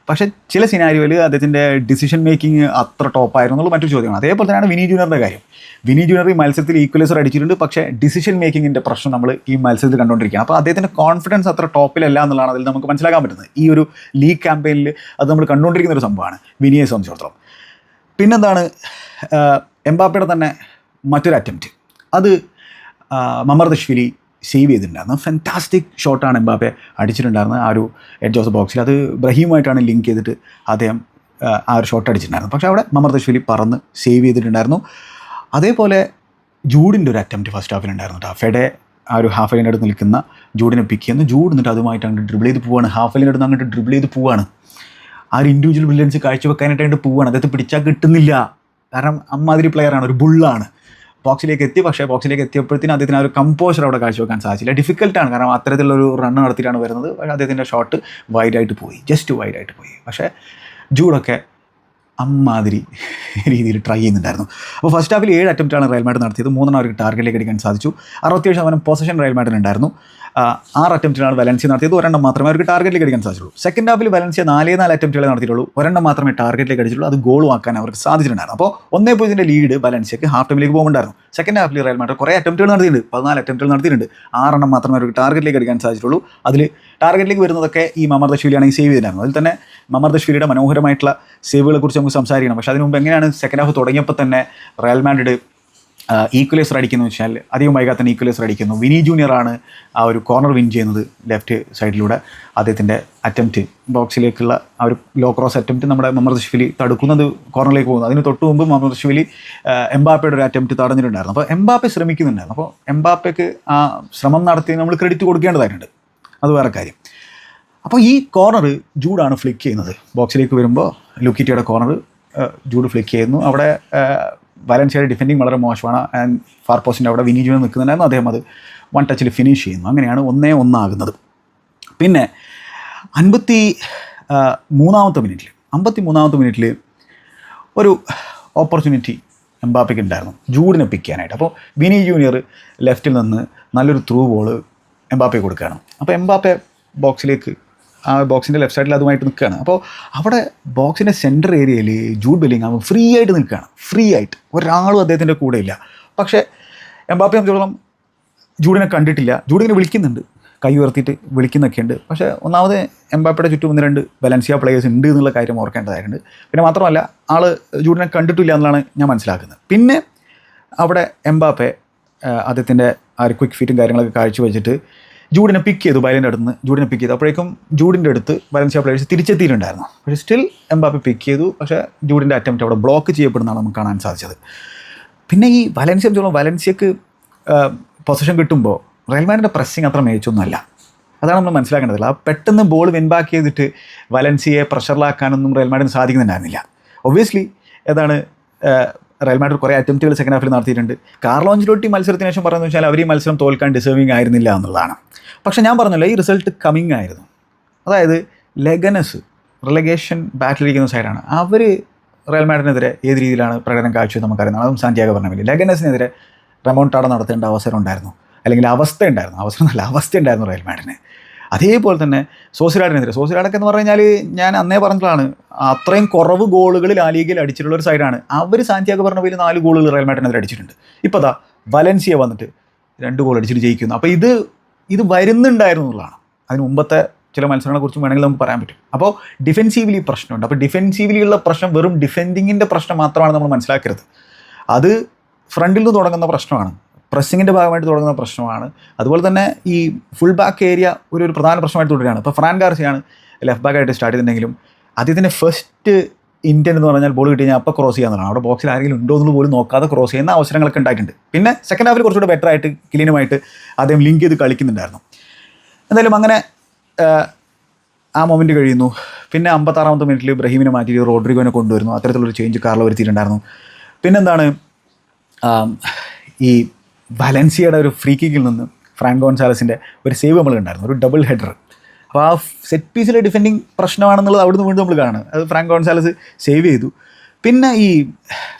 പക്ഷേ ചില സിനാരിയോയിൽ അദ്ദേഹത്തിന്റെ ഡിസിഷൻ മേക്കിംഗ് അത്ര ടോപ്പായിരുന്നു എന്നുള്ള മറ്റൊരു ചോദ്യമാണ്. അതേപോലെ തന്നെയാണ് വിനി ജൂനിയറിന്റെ കാര്യം. വിനി ജൂനിയർ ഈ മത്സരത്തിൽ ഈക്വലൈസർ അടിച്ചിട്ടുണ്ട്. പക്ഷേ ഡിസിഷൻ മേക്കിങ്ങിന്റെ പ്രശ്നം നമ്മൾ ഈ മത്സരത്തിൽ കണ്ടുകൊണ്ടിരിക്കുകയാണ്. അപ്പോൾ അദ്ദേഹത്തിന്റെ കോൺഫിഡൻസ് അത്ര ടോപ്പിലല്ല എന്നുള്ളതാണ് അതിൽ നമുക്ക് മനസ്സിലാക്കാൻ പറ്റുന്നത്. ഈ ഒരു ലീഗ് ക്യാമ്പയിനിൽ അത് നമ്മൾ കണ്ടുകൊണ്ടിരിക്കുന്ന ഒരു സംഭവമാണ് വിനിയെ സംബന്ധിച്ചിടത്തോളം. പിന്നെന്താണ് എംബാപ്പയുടെ തന്നെ മറ്റൊരു അറ്റംപ്റ്റ് അത് മമർദശ്വരി സേവ് ചെയ്തിട്ടുണ്ടായിരുന്നു ഫാന്റാസ്റ്റിക് ഷോട്ടാണ് എംബാപ്പെ അടിച്ചിട്ടുണ്ടായിരുന്നത്. ആ ഒരു എഡ്ജ് ഓഫ് ബോക്സിൽ അത് ബ്രഹീമായിട്ടാണ് ലിങ്ക് ചെയ്തിട്ട് അദ്ദേഹം ആ ഒരു ഷോട്ട് അടിച്ചിട്ടുണ്ടായിരുന്നു പക്ഷേ അവിടെ മമർദശ്വലി പറന്ന് സേവ് ചെയ്തിട്ടുണ്ടായിരുന്നു. അതേപോലെ ജൂഡിന്റെ ഒരു അറ്റംപ്റ്റ് ഫസ്റ്റ് ഹാഫിൽ ഉണ്ടായിരുന്നു കേട്ടോ. ഫെഡെ ആ ഒരു ഹാഫ് ലൈന്റെ അടുത്ത് നിൽക്കുന്ന ജൂഡിനെ പിക്ക് ചെയ്യുന്നു. ജൂഡ് എന്നിട്ട് അതുമായിട്ട് അങ്ങോട്ട് ഡ്രിബിൾ ചെയ്ത് പോവാണ്. ഹാഫ് ലൈന്റെ അടുത്ത് അങ്ങോട്ട് ഡ്രിബിൾ ചെയ്ത് പോവാണ്. ആ ഒരു ഇൻഡിവിജ്വൽ ബ്രില്യൻസ് കാഴ്ചവെക്കാനായിട്ട് അങ്ങോട്ട് പോവാണ്. അദ്ദേഹത്തെ പിടിച്ചാൽ കിട്ടുന്നില്ല. കാരണം അമ്മാതിരി പ്ലെയറാണ് ഒരു ബുള്ളാണ് ബോക്സിലേക്ക് എത്തി പക്ഷേ ബോക്സിലേക്ക് എത്തിയപ്പോഴത്തേനും അദ്ദേഹത്തിന് ആ ഒരു കമ്പോസർ അവിടെ കാഴ്ചവെക്കാൻ സാധിച്ചില്ല. ഡിഫിക്കൽട്ടാണ് കാരണം അത്തരത്തിലുള്ളൊരു റണ്ണ് നടത്തിയിട്ടാണ് വരുന്നത്. പക്ഷേ അദ്ദേഹത്തിന്റെ ഷോട്ട് വൈഡായിട്ട് പോയി. ജസ്റ്റ് വൈഡായിട്ട് പോയി. പക്ഷേ ജൂഡൊക്കെ അമ്മാതിരി രീതിയിൽ ട്രൈ ചെയ്യുന്നുണ്ടായിരുന്നു. അപ്പോൾ ഫസ്റ്റ് ഹാഫിൽ ഏഴ് അറ്റംപ്റ്റാണ് റയൽ മാഡ് നടത്തിയത്. മൂന്നെണ്ണം അവർക്ക് ടാർഗറ്റിലേക്ക് അടിക്കാൻ സാധിച്ചു. അറുപത്തിയേഴ് ശതമാനം പൊസിഷൻ റയൽ മാഡിനുണ്ടായിരുന്നു ആറ് അറ്റംപ്റ്റിലാണ് വലൻസിയ നടത്തിയത്. ഒരെണ്ണം മാത്രമേ അവർക്ക് ടാർഗറ്റിലേക്ക് അടിക്കാൻ സാധിച്ചുള്ളൂ. സെക്കൻഡ് ഹാഫിൽ വലൻസിയ നാലേ നാല് അറ്റംപ്റ്റുകളെ നടത്തിയിട്ടുള്ളൂ. ഒരെണ്ണം മാത്രമേ ടാർഗറ്റിലേക്ക് അടിച്ചുള്ളൂ അത് ഗോളും ആക്കാൻ അവർക്ക് സാധിച്ചിട്ടുണ്ടായിരുന്നു. അപ്പോൾ ഒന്നേ പൂജ്യത്തിന്റെ ലീഡ് വലൻസിയക്ക് ഹാഫ് ടൈമിലേക്ക് പോകുന്നുണ്ടായിരുന്നു സെക്കൻഡ് ഹാഫിൽ റയൽ മാഡ് കുറേ അറ്റംപ്റ്റുകൾ നടത്തിയിട്ടുണ്ട്. പതിനാല് അറ്റംപ്റ്റുകൾ നടത്തിയിട്ടുണ്ട്. ആറെണ്ണം മാത്രമേ അവർക്ക് ടാർഗറ്റിലേക്ക് അടിക്കാൻ സാധിച്ചിട്ടുള്ളൂ. അതിൽ ടാർഗറ്റിലേക്ക് വരുന്നതൊക്കെ ഈ മമർദശ്വലിയാണ് ഈ സേവ് ചെയ്തിരുന്നത് അതിൽ തന്നെ മമർദശ്വലിയുടെ മനോഹരമായിട്ടുള്ള സേവുകളെ കുറിച്ച് നമുക്ക് സംസാരിക്കണം. പക്ഷേ അതിന് മുമ്പ് എങ്ങനെയാണ് സെക്കൻഡ് ഹാഫ് തുടങ്ങിയപ്പോൾ തന്നെ റയൽ മാഡ്രിഡ് ഈക്വലൈസർ അടിക്കുന്നു വെച്ചാൽ അധികം വൈകാതെ ഈക്വലൈസർ അടിക്കുന്നു. വിനി ആണ് ആ ഒരു കോർണർ വിൻ ചെയ്യുന്നത് ലെഫ്റ്റ് സൈഡിലൂടെ അദ്ദേഹത്തിന്റെ അറ്റംപ്റ്റ് ബോക്സിലേക്കുള്ള ആ ഒരു ലോ ക്രോസ് അറ്റംപ്റ്റ് നമ്മുടെ മുഹമ്മദ് ഷഫിലി തടുക്കുന്നത് കോർണറിലേക്ക് പോകുന്നു അതിന് തൊട്ട് മുമ്പ് മുഹമ്മദ് ഷഫിലി എംബാപ്പയുടെ ഒരു അറ്റംപ്റ്റ് തടഞ്ഞിട്ടുണ്ടായിരുന്നു. അപ്പോൾ എംബാപ്പെ ശ്രമിക്കുന്നുണ്ടായിരുന്നു. അപ്പോൾ എംബാപ്പയ്ക്ക് ആ ശ്രമം നടത്തി നമ്മൾ ക്രെഡിറ്റ് കൊടുക്കേണ്ടതായിട്ടുണ്ട്. അത് വേറെ കാര്യം. അപ്പോൾ ഈ കോർണർ ജൂഡാണ് ഫ്ലിക്ക് ചെയ്യുന്നത്. ബോക്സിലേക്ക് വരുമ്പോൾ ലുക്കിറ്റിയുടെ കോർണർ ജൂഡ് ഫ്ലിക്ക് ചെയ്യുന്നു. അവിടെ വലൻസിയുടെ ഡിഫെൻഡിങ് വളരെ മോശമാണ്. ആൻഡ് ഫാർ പോസ്റ്റിന്റെ അവിടെ വിനീജുവിനെ നിൽക്കുന്നുണ്ടായിരുന്നു. അദ്ദേഹം അത് വൺ ടച്ചിൽ ഫിനിഷ് ചെയ്യുന്നു. അങ്ങനെയാണ് ഒന്നേ ഒന്നാകുന്നത്. പിന്നെ അൻപത്തി മൂന്നാമത്തെ മിനിറ്റിൽ അമ്പത്തി മൂന്നാമത്തെ മിനിറ്റിൽ ഒരു ഓപ്പർച്യൂണിറ്റി എംബാപ്പയ്ക്ക് ഉണ്ടായിരുന്നു. ജൂഡിനെ പിക്ക് ചെയ്യാനായിട്ട്. അപ്പോൾ വിനി ജൂനിയർ ലെഫ്റ്റിൽ നിന്ന് നല്ലൊരു ത്രൂ ബോൾ എംബാപ്പയെ കൊടുക്കുകയാണ്. അപ്പോൾ എംബാപ്പെ ബോക്സിലേക്ക് ആ ബോക്സിന്റെ ലെഫ്റ്റ് സൈഡിൽ അതുമായിട്ട് നിൽക്കുകയാണ്. അപ്പോൾ അവിടെ ബോക്സിന്റെ സെന്റർ ഏരിയയിൽ ജൂഡ് ബെല്ലിങ് ഫ്രീ ആയിട്ട് നിൽക്കുകയാണ്. ഫ്രീ ആയിട്ട്. ഒരാളും അദ്ദേഹത്തിന്റെ കൂടെ ഇല്ല. പക്ഷേ എംബാപ്പയെ സംബന്ധിച്ചോളം ജൂഡിനെ കണ്ടിട്ടില്ല. ജൂഡിനെ വിളിക്കുന്നുണ്ട്. കൈ ഉയർത്തിയിട്ട് വിളിക്കുന്നൊക്കെ ഉണ്ട് പക്ഷേ ഒന്നാമത് എംബാപ്പയുടെ ചുറ്റും ഒന്ന് രണ്ട് ബലൻസിയ പ്ലേയേഴ്സ് ഉണ്ട് എന്നുള്ള കാര്യം ഓർക്കേണ്ടതായിട്ടുണ്ട്. പിന്നെ മാത്രമല്ല ആൾ ജൂഡിനെ കണ്ടിട്ടില്ല എന്നുള്ളതാണ് ഞാൻ മനസ്സിലാക്കുന്നത്. പിന്നെ അവിടെ എംബാപ്പെ അദ്ദേഹത്തിന്റെ ആ ഒരു ക്വിക്ക് ഫീറ്റും കാര്യങ്ങളൊക്കെ കാഴ്ചവെച്ചിട്ട് ജൂഡിനെ പിക്ക് ചെയ്തു ബയലിന്റെ അടുത്ത് നിന്ന് ജൂഡിനെ പിക്ക് ചെയ്തു. അപ്പോഴേക്കും ജൂഡിന്റെ അടുത്ത് ബാലൻസിയ പ്ലേയേഴ്സ് തിരിച്ചെത്തിയിട്ടുണ്ടായിരുന്നു. പക്ഷേ സ്റ്റിൽ എംബാപ്പെ പിക്ക് ചെയ്തു. പക്ഷേ ജൂഡിന്റെ അറ്റംപ്റ്റ് അവിടെ ബ്ലോക്ക് ചെയ്യപ്പെടുന്നതാണ് നമുക്ക് കാണാൻ സാധിച്ചത്. പിന്നെ ഈ വലൻസിയ ചോളം വലൻസിയക്ക് പൊസിഷൻ കിട്ടുമ്പോൾ റെയിൽമാനിന്റെ പ്രസ്സിങ് അത്ര മേയിച്ചൊന്നുമല്ല അതാണ് നമ്മൾ മനസ്സിലാക്കേണ്ടത്. ആ പെട്ടെന്ന് ബോൾ വിൻബാക്ക് ചെയ്തിട്ട് വലൻസിയെ പ്രഷറിലാക്കാനൊന്നും റയൽ മാഡിന് സാധിക്കുന്നുണ്ടായിരുന്നില്ല. ഒബ്വിയസ്ലി ഏതാണ് റയൽ മാഡ്രിഡ് കുറേ അറ്റംപ്റ്റുകൾ സെക്കൻഡ് ഹാഫിൽ നടത്തിയിട്ടുണ്ട്. കാർലോ അഞ്ചിലോട്ടി മത്സരത്തിന് ശേഷം പറയുന്നത് വെച്ചാൽ അവർ ഈ മത്സരം തോൽക്കാൻ ഡിസേർവിംഗ് ആയിരുന്നില്ല എന്നുള്ളതാണ്. പക്ഷേ ഞാൻ പറഞ്ഞല്ലോ ഈ റിസൾട്ട് കമ്മിങ് ആയിരുന്നു. അതായത് ലെഗനസ് റിലഗേഷൻ ബാറ്റിലിരിക്കുന്ന സൈഡാണ് അവർ റയൽ മാഡ്രിഡിനെതിരെ ഏത് രീതിയിലാണ് പ്രകടനം കാഴ്ച നമുക്കറിയാം അതും സാന്റിയാഗോ പറഞ്ഞ പോലെ ലെഗനസിനെതിരെ ടാട നടത്തേണ്ട അവസരം ഉണ്ടായിരുന്നു. അല്ലെങ്കിൽ അവസ്ഥ ഉണ്ടായിരുന്നു. അവസരം നല്ല അവസ്ഥ ഉണ്ടായിരുന്നു റയൽ മാഡ്രിഡിന് അതേപോലെ തന്നെ സോസിലാഡിനെതിരെ സോസിലാഡൊക്കെ എന്ന് പറഞ്ഞു കഴിഞ്ഞാൽ ഞാൻ അന്നേ പറഞ്ഞതാണ് അത്രയും കുറവ് ഗോളുകൾ ലാലീഗയിൽ അടിച്ചിട്ടുള്ള ഒരു സൈഡാണ് അവർ സാന്റിയാഗോ പറഞ്ഞ നാല് ഗോളുകൾ റയൽ മാഡ്രിഡിനെതിരെ അടിച്ചിട്ടുണ്ട്. ഇപ്പോൾ അതാ വലൻസിയ വന്നിട്ട് രണ്ട് ഗോൾ അടിച്ചിട്ട് ജയിക്കുന്നു. അപ്പോൾ ഇത് ഇത് വരുന്നുണ്ടായിരുന്നു എന്നുള്ളതാണ്. അതിന് മുമ്പത്തെ ചില മത്സരങ്ങളെ കുറിച്ച് വേണമെങ്കിൽ നമുക്ക് പറയാൻ പറ്റും. അപ്പോൾ ഡിഫെൻസീവ്ലി പ്രശ്നമുണ്ട്. അപ്പോൾ ഡിഫെൻസീവ്ലി ഉള്ള പ്രശ്നം വെറും ഡിഫെൻഡിങ്ങിന്റെ പ്രശ്നം മാത്രമാണ് നമ്മൾ മനസ്സിലാക്കരുത്. അത് ഫ്രണ്ടിൽ നിന്ന് തുടങ്ങുന്ന പ്രശ്നമാണ്. പ്രസ്സിങ്ങിന്റെ ഭാഗമായിട്ട് തുടങ്ങുന്ന പ്രശ്നമാണ്. അതുപോലെ തന്നെ ഈ ഫുൾ ബാക്ക് ഏരിയ ഒരു ഒരു പ്രധാന പ്രശ്നമായിട്ട് തുടരുകയാണ്. ഇപ്പോൾ ഫ്രാൻ ഗാർസിയാണ് ലെഫ്റ്റ് ബാക്കായിട്ട് സ്റ്റാർട്ട് ചെയ്തിട്ടുണ്ടെങ്കിലും അദ്ദേഹത്തിന്റെ ഫസ്റ്റ് ഇന്ത്യൻ എന്ന് പറഞ്ഞാൽ ബോൾ കിട്ടി കഴിഞ്ഞാൽ അപ്പോൾ ക്രോസ് ചെയ്യാന്നുള്ളതാണ്. അവിടെ ബോക്സിൽ ആരെങ്കിലും ഉണ്ടോ എന്ന് പോലും നോക്കാതെ ക്രോസ് ചെയ്യുന്ന അവസരങ്ങളൊക്കെ ഉണ്ടായിട്ടുണ്ട്. പിന്നെ സെക്കൻഡ് ഹാഫിൽ കുറച്ചുകൂടെ ബെറ്റർ ആയിട്ട് കിലീനുമായിട്ട് അദ്ദേഹം ലിങ്ക് ചെയ്ത് കളിക്കുന്നുണ്ടായിരുന്നു. എന്തായാലും അങ്ങനെ ആ, മൊമെന്റ് കഴിയുന്നു. പിന്നെ അമ്പത്താറാമത്തെ മിനിറ്റിൽ ഇബ്രഹീമിനെ മാറ്റി റോഡ്രിഗോനെ കൊണ്ടുവരുന്നു. അത്തരത്തിലൊരു ചേഞ്ച് കാറിൽ വരുത്തിയിട്ടുണ്ടായിരുന്നു. പിന്നെന്താണ് ഈ വലൻസിയയുടെ ഒരു ഫ്രീ കിക്കിൽ നിന്ന് ഫ്രാങ്ക് ഗോൺസാലസിന്റെ ഒരു സേവ് നമ്മൾ ഉണ്ടായിരുന്നു ഒരു ഡബിൾ ഹെഡർ അപ്പോൾ ആ സെറ്റ് പീസിലെ ഡിഫെൻഡിങ് പ്രശ്നമാണെന്നുള്ളത് അവിടുന്ന് വീണ്ടും നമ്മൾ കാണുന്നത് അത് ഫ്രാങ്ക് ഗോൺസാലസ് സേവ് ചെയ്തു. പിന്നെ ഈ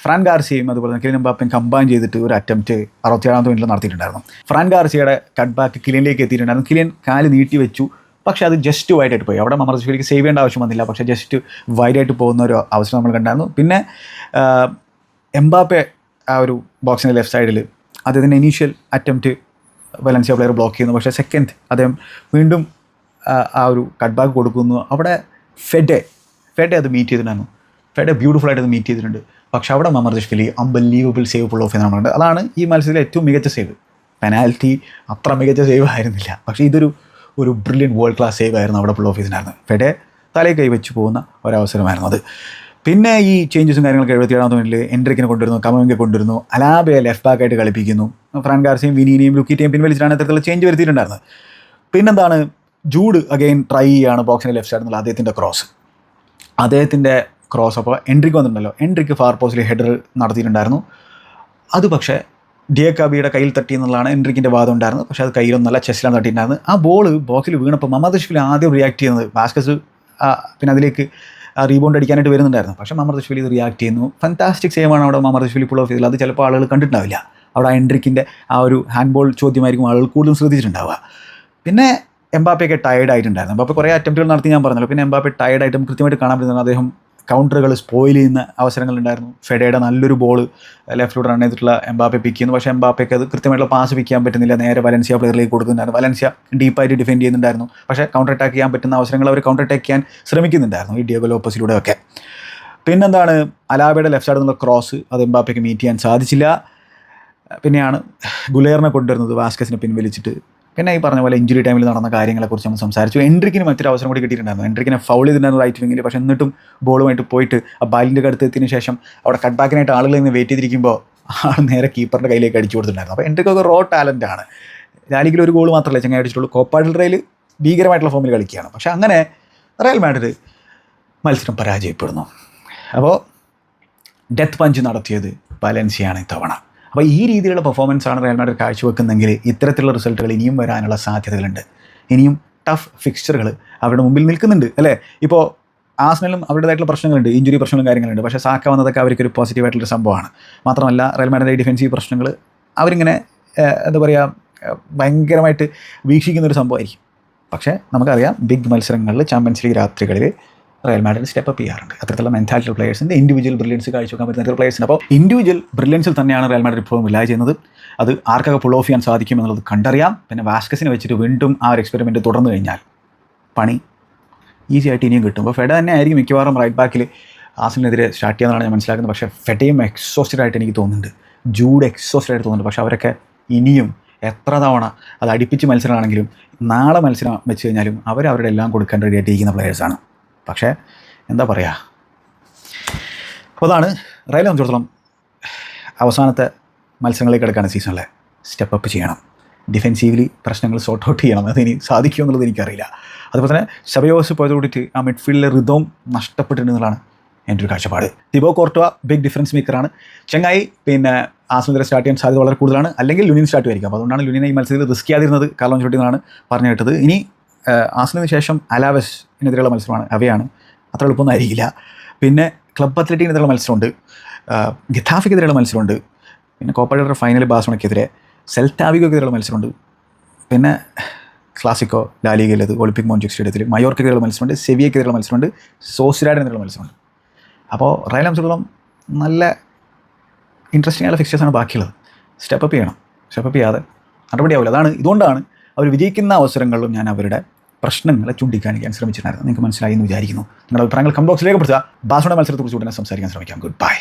ഫ്രാൻ ഗാർസിയയും അതുപോലെ തന്നെ കിലിൻ ബാപ്പയും കമ്പൈൻ ചെയ്തിട്ട് ഒരു അറ്റംപ്റ്റ് അറുപത്തിയേഴാമത്തെ മിനിറ്റിൽ നടത്തിയിട്ടുണ്ടായിരുന്നു. ഫ്രാൻ ഗാർസിയയുടെ കട്ട് ബാക്ക് കിലിനിലേക്ക് എത്തിയിട്ടുണ്ടായിരുന്നു. കിലിയൻ കാൽ നീട്ടി വെച്ചു. പക്ഷേ അത് ജസ്റ്റ് വൈഡ് ആയിട്ട് പോയി. അവിടെ മമർജിഫിലേക്ക് സേവ് ചെയ്യേണ്ട ആവശ്യം വന്നില്ല. പക്ഷേ ജസ്റ്റ് വൈഡ് ആയിട്ട് പോകുന്ന ഒരു അവസരം നമ്മൾ കണ്ടായിരുന്നു. പിന്നെ എംബാപ്പെ ആ ഒരു ബോക്സിന്റെ ലെഫ്റ്റ് സൈഡിൽ അദ്ദേഹത്തിന്റെ initial attempt Valencia player block ചെയ്യുന്നു. പക്ഷേ സെക്കൻഡ് അദ്ദേഹം വീണ്ടും ആ, ഒരു കട്ട് ബാക്ക് കൊടുക്കുന്നു. അവിടെ ഫെഡെ ഫെഡെ അത് മീറ്റ് ചെയ്തിട്ടുണ്ടായിരുന്നു. ഫെഡെ ബ്യൂട്ടിഫുൾ ആയിട്ട് അത് മീറ്റ് ചെയ്തിട്ടുണ്ട്. പക്ഷേ അവിടെ ഫിലി അമ്പലീവബിൾ സേവ് ഫുൾ ഓഫ് എന്നാണ് പറയുന്നത് അതാണ് ഈ മത്സരത്തിലെ ഏറ്റവും മികച്ച സേവ് പെനാൽറ്റി അത്ര മികച്ച സേവ് ആയിരുന്നില്ല. പക്ഷേ ഇതൊരു ഒരു ബ്രില്യൻ വേൾഡ് ക്ലാസ് സേവ് ആയിരുന്നു അവിടെ ഫുൾ ഓഫീസിനായിരുന്നു ഫെഡെ തലയിൽ കൈവച്ച് പോകുന്ന ഒരവസരമായിരുന്നു അത്. പിന്നെ ഈ ചേഞ്ചസും കാര്യങ്ങളൊക്കെ എഴുപത്തിയേഴാമത്തെ മിനിറ്റിൽ എൻട്രിക്കിനെ കൊണ്ടുവരുന്നു കമവിനെ കൊണ്ടുവരുന്നു അലാബയെ ലെഫ്റ്റ് ബാക്ക് ആയിട്ട് കളിപ്പിക്കുന്നു. ഫ്രാൻ ഗാർസിയും വിനീനെയും ലുക്കിറ്റിയും പിൻവലിച്ചിട്ടാണ് ഇത്തരത്തിലുള്ള ചേഞ്ച് വരുത്തിയിട്ടുണ്ടായിരുന്നത്. പിന്നെന്താണ് ജൂഡ് അഗെയിൻ ട്രൈ ചെയ്യാണ് ബോക്സിന്റെ ലെഫ്റ്റ് സൈഡിൽ നിന്നുള്ള അദ്ദേഹത്തിന്റെ ക്രോസ് അദ്ദേഹത്തിന്റെ ക്രോസ് അപ്പോൾ എൻട്രിക്ക് വന്നിട്ടുണ്ടല്ലോ. എൻട്രിക്ക് ഫാർ പോസ്റ്റിൽ ഹെഡർ നടത്തിയിട്ടുണ്ടായിരുന്നു. അത് പക്ഷേ ഡിയക്കാബിയുടെ കയ്യിൽ തട്ടി എന്നുള്ളതാണ് എൻട്രിക്കിന്റെ വാദം ഉണ്ടായിരുന്നത്. പക്ഷേ അത് കയ്യിലൊന്നല്ല ചെസ്സിലാണ് തട്ടിയിട്ടുണ്ടായിരുന്നത്. ആ ബോൾ ബോക്സിൽ വീണപ്പോൾ മമദ് ഷഫിൽ ആദ്യം റിയാക്ട് ചെയ്യുന്നത്. ബാസ്കസ് പിന്നെ അതിലേക്ക് റീബൗണ്ട് അടിക്കാനായിട്ട് വരുന്നുണ്ടായിരുന്നു. പക്ഷേ മമർദശ്വലി ഇത് റിയാക്ട് ചെയ്യുന്നു. ഫന്താസ്റ്റിക് സേവാണ് അവിടെ മമർദശ്വലി പുൾ ഓഫ് ചെയ്തത് അത് ചിലപ്പോൾ ആളുകൾ കണ്ടിട്ടുണ്ടാവില്ല. അവിടെ എൻട്രിക്കിന്റെ ആ ഒരു ഹാൻഡ് ബോൾ ചോദ്യമായിരിക്കും ആളുകൾ കൂടുതലും ശ്രദ്ധിച്ചിട്ടുണ്ടാവുക. പിന്നെ എംബാപ്പയൊക്കെ ടയർഡ് ആയിട്ടുണ്ടായിരുന്നു. എംബാപ്പ കുറേ അറ്റംപ്റ്റുകൾ നടത്തി ഞാൻ പറഞ്ഞല്ലോ. പിന്നെ എംബാപ്പ ടയേർഡ് ആയിട്ടും കൃത്യമായിട്ട് കാണാൻ പറ്റുന്നത് അദ്ദേഹം കൗണ്ടറുകൾ സ്പോയിൽ ചെയ്യുന്ന അവസരങ്ങളുണ്ടായിരുന്നു. ഫെഡയുടെ നല്ലൊരു ബോൾ ലെഫ്റ്റിലൂടെ റൺ ചെയ്തിട്ടുള്ള എംബാപ്പെ പിക്ക് ചെയ്യുന്നു. പക്ഷേ എംബാപ്പയ്ക്ക് അത് കൃത്യമായിട്ടുള്ള പാസ് പിക്ക് ചെയ്യാൻ പറ്റുന്നില്ല. നേരെ വലൻസിയ പ്ലെയറിലേക്ക് കൊടുക്കുന്നുണ്ടായിരുന്നു. വലൻസിയ ഡീപ്പായിട്ട് ഡിഫെൻഡ് ചെയ്യുന്നുണ്ടായിരുന്നു. പക്ഷേ കൗണ്ടർ അറ്റാക്ക് ചെയ്യാൻ പറ്റുന്ന അവസരങ്ങൾ അവർ കൗണ്ടർ അറ്റാക്ക് ചെയ്യാൻ ശ്രമിക്കുന്നുണ്ടായിരുന്നു ഈ ഡിയോഗോ ലോപ്പസിലൂടെ ഒക്കെ. പിന്നെന്താണ്? അലാബയുടെ ലെഫ്റ്റ് സൈഡിൽ നിന്നുള്ള ക്രോസ് അത് എംബാപ്പയ്ക്ക് മീറ്റ് ചെയ്യാൻ സാധിച്ചില്ല. പിന്നെയാണ് ഗുലേറിനെ കൊണ്ടുവരുന്നത് വാസ്കസിനെ പിൻവലിച്ചിട്ട്. പിന്നെ ഈ പറഞ്ഞ പോലെ ഇഞ്ചുറി ടൈമിൽ നടന്ന കാര്യങ്ങളെക്കുറിച്ച് നമ്മൾ സംസാരിച്ചു. എൻട്രിക്കിന് മറ്റൊരു അവസരം കൂടി കിട്ടിയിട്ടുണ്ടായിരുന്നു. എൻട്രിക്കിനെ ഫൗൾ ചെയ്തിട്ടുണ്ടായിരുന്നു റൈറ്റ് വിങ്ങിൽ പക്ഷേ എന്നിട്ടും ബോളുമായിട്ട് പോയിട്ട് ആ ബാലിന്റെ അടുത്ത് എത്തിയതിനു ശേഷം അവിടെ കട്ട് ബാക്കിനായിട്ട് ആളുകൾ നിന്ന് വെയിറ്റ് ചെയ്തിരിക്കുമ്പോൾ ആൾ നേരെ കീപ്പറിന്റെ കയ്യിലേക്ക് അടിച്ചു കൊടുത്തിട്ടുണ്ടായിരുന്നു. അപ്പോൾ എൻട്രിക്കൊക്കെ റോ ടാലന്റ് ആണ്. ലാലിഗിൽ ഒരു ഗോൾ മാത്രമല്ല ചങ്ങായി അടിച്ചിട്ടുള്ളൂ. കോപ്പ ഡെൽ ഭീകരമായിട്ടുള്ള ഫോമിൽ കളിക്കുകയാണ്. പക്ഷേ അങ്ങനെ റയൽ മാഡ്രിഡ് മത്സരം പരാജയപ്പെടുന്നു. അപ്പോൾ ഡെത്ത് പഞ്ച് നടത്തിയത് ബാലൻസിയാണ് ഇത്തവണ. അപ്പോൾ ഈ രീതിയിലുള്ള പെർഫോമൻസ് ആണ് റയൽ മാഡ്രിഡ് കാഴ്ചവെക്കുന്നെങ്കിൽ ഇത്തരത്തിലുള്ള റിസൾട്ടുകൾ ഇനിയും വരാനുള്ള സാധ്യതകളുണ്ട്. ഇനിയും ടഫ് ഫിക്സ്ചറുകൾ അവരുടെ മുമ്പിൽ നിൽക്കുന്നുണ്ട് അല്ലേ? ഇപ്പോൾ ആസ്നലും അവരുടേതായിട്ടുള്ള പ്രശ്നങ്ങളുണ്ട് ഇഞ്ചുറി പ്രശ്നങ്ങളും കാര്യങ്ങളുണ്ട്. പക്ഷേ സാക്ക വന്നതൊക്കെ അവർക്കൊരു പോസിറ്റീവായിട്ടുള്ളൊരു സംഭവമാണ്. മാത്രമല്ല റയൽ മാഡ്രിഡ് ഡിഫെൻസീവ് പ്രശ്നങ്ങൾ അവരിങ്ങനെ എന്താ പറയുക ഭയങ്കരമായിട്ട് വീക്ഷിക്കുന്ന ഒരു സംഭവമായിരിക്കും. പക്ഷേ നമുക്കറിയാം ബിഗ് മത്സരങ്ങളിൽ ചാമ്പ്യൻസ് ലീഗ് രാത്രികളിൽ റയൽ മാഡ്രിഡ് സ്റ്റെപ്പ് അപ്പ് ചെയ്യാറുണ്ട്. അത്തരത്തിലുള്ള മെന്റാലിറ്റി പ്ലേയേഴ്സിന്റെ ഇൻഡിവിജ്വൽ ബ്രില്യൻസ് കാഴ്ചവെക്കാൻ പറ്റുന്ന പ്ലേയേഴ്സ് ഉണ്ട്. അപ്പോൾ ഇൻഡിവിജ്വൽ ബ്രില്യൻസിൽ തന്നെയാണ് റയൽ മാഡ്രിഡ് ഇപ്പോഴും റിലൈ ചെയ്യുന്നത്. അത് ആർക്കൊക്കെ പുൾ ഓഫ് ചെയ്യാൻ സാധിക്കും എന്നുള്ളത് കണ്ടറിയാം. പിന്നെ വാസ്കസിനെ വെച്ചിട്ട് വീണ്ടും ആ ഒരു എക്സ്പെരിമെന്റ് തുടർന്നു കഴിഞ്ഞാൽ പണി ഈസി ആയിട്ട് ഇനിയും കിട്ടും. അപ്പോൾ ഫെഡ തന്നെ ആയിരിക്കും മിക്കവാറും റൈറ്റ് ബാക്കിൽ ആസിനെതിരെ സ്റ്റാർട്ട് ചെയ്യാന്നാണ് ഞാൻ മനസ്സിലാക്കുന്നത്. പക്ഷേ ഫെഡയും എക്സോസ്റ്റഡ് ആയിട്ട് എനിക്ക് തോന്നുന്നുണ്ട്. ജൂഡ് എക്സോസ്റ്റഡ് ആയിട്ട് തോന്നുന്നുണ്ട്. പക്ഷേ അവരൊക്കെ ഇനിയും എത്ര തവണ അത് അടുപ്പിച്ച് മത്സരമാണെങ്കിലും നാളെ മത്സരം വെച്ച് കഴിഞ്ഞാലും അവർ അവരുടെ എല്ലാം കൊടുക്കാൻ റെഡി ആയിട്ടിരിക്കുന്ന പ്ലേയേഴ്സാണ് പ്ലെയേഴ്സാണ് പക്ഷേ എന്താ പറയുക അപ്പോൾ അതാണ് റയൽ സംബന്ധിച്ചിടത്തോളം അവസാനത്തെ മത്സരങ്ങളിലേക്ക് കിടക്കുകയാണ് സീസണിലെ സ്റ്റെപ്പ് അപ്പ് ചെയ്യണം. ഡിഫെൻസീവ്ലി പ്രശ്നങ്ങൾ സോർട്ട് ഔട്ട് ചെയ്യണം. അതിനി സാധിക്കുമോ എന്നുള്ളത് എനിക്കറിയില്ല. അതുപോലെ തന്നെ ശബയോസ് പോയതോടിയിട്ട് ആ മിഡ്ഫീൽഡിലെ ഋതവും നഷ്ടപ്പെട്ടിട്ടുണ്ടെന്നുള്ളതാണ് എന്റെ ഒരു കാഴ്ചപ്പാട്. തിബോ കോർട്ടുവ ബിഗ് ഡിഫറൻസ് മേക്കറാണ് ചെങ്ങായി പിന്നെ ആസ്മതിരെ സ്റ്റാർട്ട് ചെയ്യാൻ സാധ്യത വളരെ കൂടുതലാണ്. അല്ലെങ്കിൽ ലുനിൻ സ്റ്റാർട്ട് ആയിരിക്കും. അതുകൊണ്ടാണ് ലുനിനെ ഈ മത്സരത്തിൽ റിസ്ക് ചെയ്യാതിരുന്നത്. കാലം ചോട്ടി എന്നാണ് പറഞ്ഞു കേട്ടത്. ഇനി ആസ്മിന് ശേഷം അലാവസിനെതിരെയുള്ള മത്സരമാണ് അവയാണ്. അത്ര എളുപ്പമൊന്നും ആയിരിക്കില്ല. പിന്നെ ക്ലബ് അത്ലറ്റിക്കിനെതിരെയുള്ള മത്സരമുണ്ട്. ഗിത്താഫിക്കെതിരെയുള്ള മത്സരമുണ്ട്. പിന്നെ കോപ്പറേറ്റർ ഫൈനൽ ബാസോണയ്ക്കെതിരെ സെൽറ്റാവിഗോക്കെതിരെയുള്ള മത്സരമുണ്ട്. പിന്നെ ക്ലാസിക്കോ ലാലിഗയിലത് ഒളിമ്പിക് മോഞ്ചിക് സ്റ്റേഡിയത്തിൽ മയോർക്കെതിരെയുള്ള മത്സരമുണ്ട് സെവിയക്കെതിരെയുള്ള മത്സരമുണ്ട് സോസിലാഡിനെതിരെയുള്ള മത്സരമുണ്ട്. അപ്പോൾ റയൽ സംബന്ധിച്ചിടത്തോളം നല്ല ഇൻട്രസ്റ്റിംഗ് ആയുള്ള ഫിക്ചേഴ്സാണ് ബാക്കിയുള്ളത്. സ്റ്റെപ്പ് അപ്പ് ചെയ്യണം. സ്റ്റെപ്പ് അപ്പ് ചെയ്യാതെ നടപടിയാവില്ല. അതാണ് ഇതുകൊണ്ടാണ് അവർ വിജയിക്കുന്ന അവസരങ്ങളിലും ഞാൻ അവരുടെ പ്രശ്നങ്ങളെ ചൂണ്ടിക്കാണിക്കാൻ ശ്രമിച്ചിട്ടുണ്ടായിരുന്നു. നിങ്ങൾക്ക് മനസ്സിലായി എന്ന് വിചാരിക്കുന്നു. നിങ്ങളുടെ അഭിപ്രായങ്ങൾ കമ്പോക്സ് രേഖപ്പെടുത്തുക. ബാസോടെ മത്സരത്തെക്കുറിച്ച് ഉടനെ സംസാരിക്കാൻ ശ്രമിക്കാം. Good bye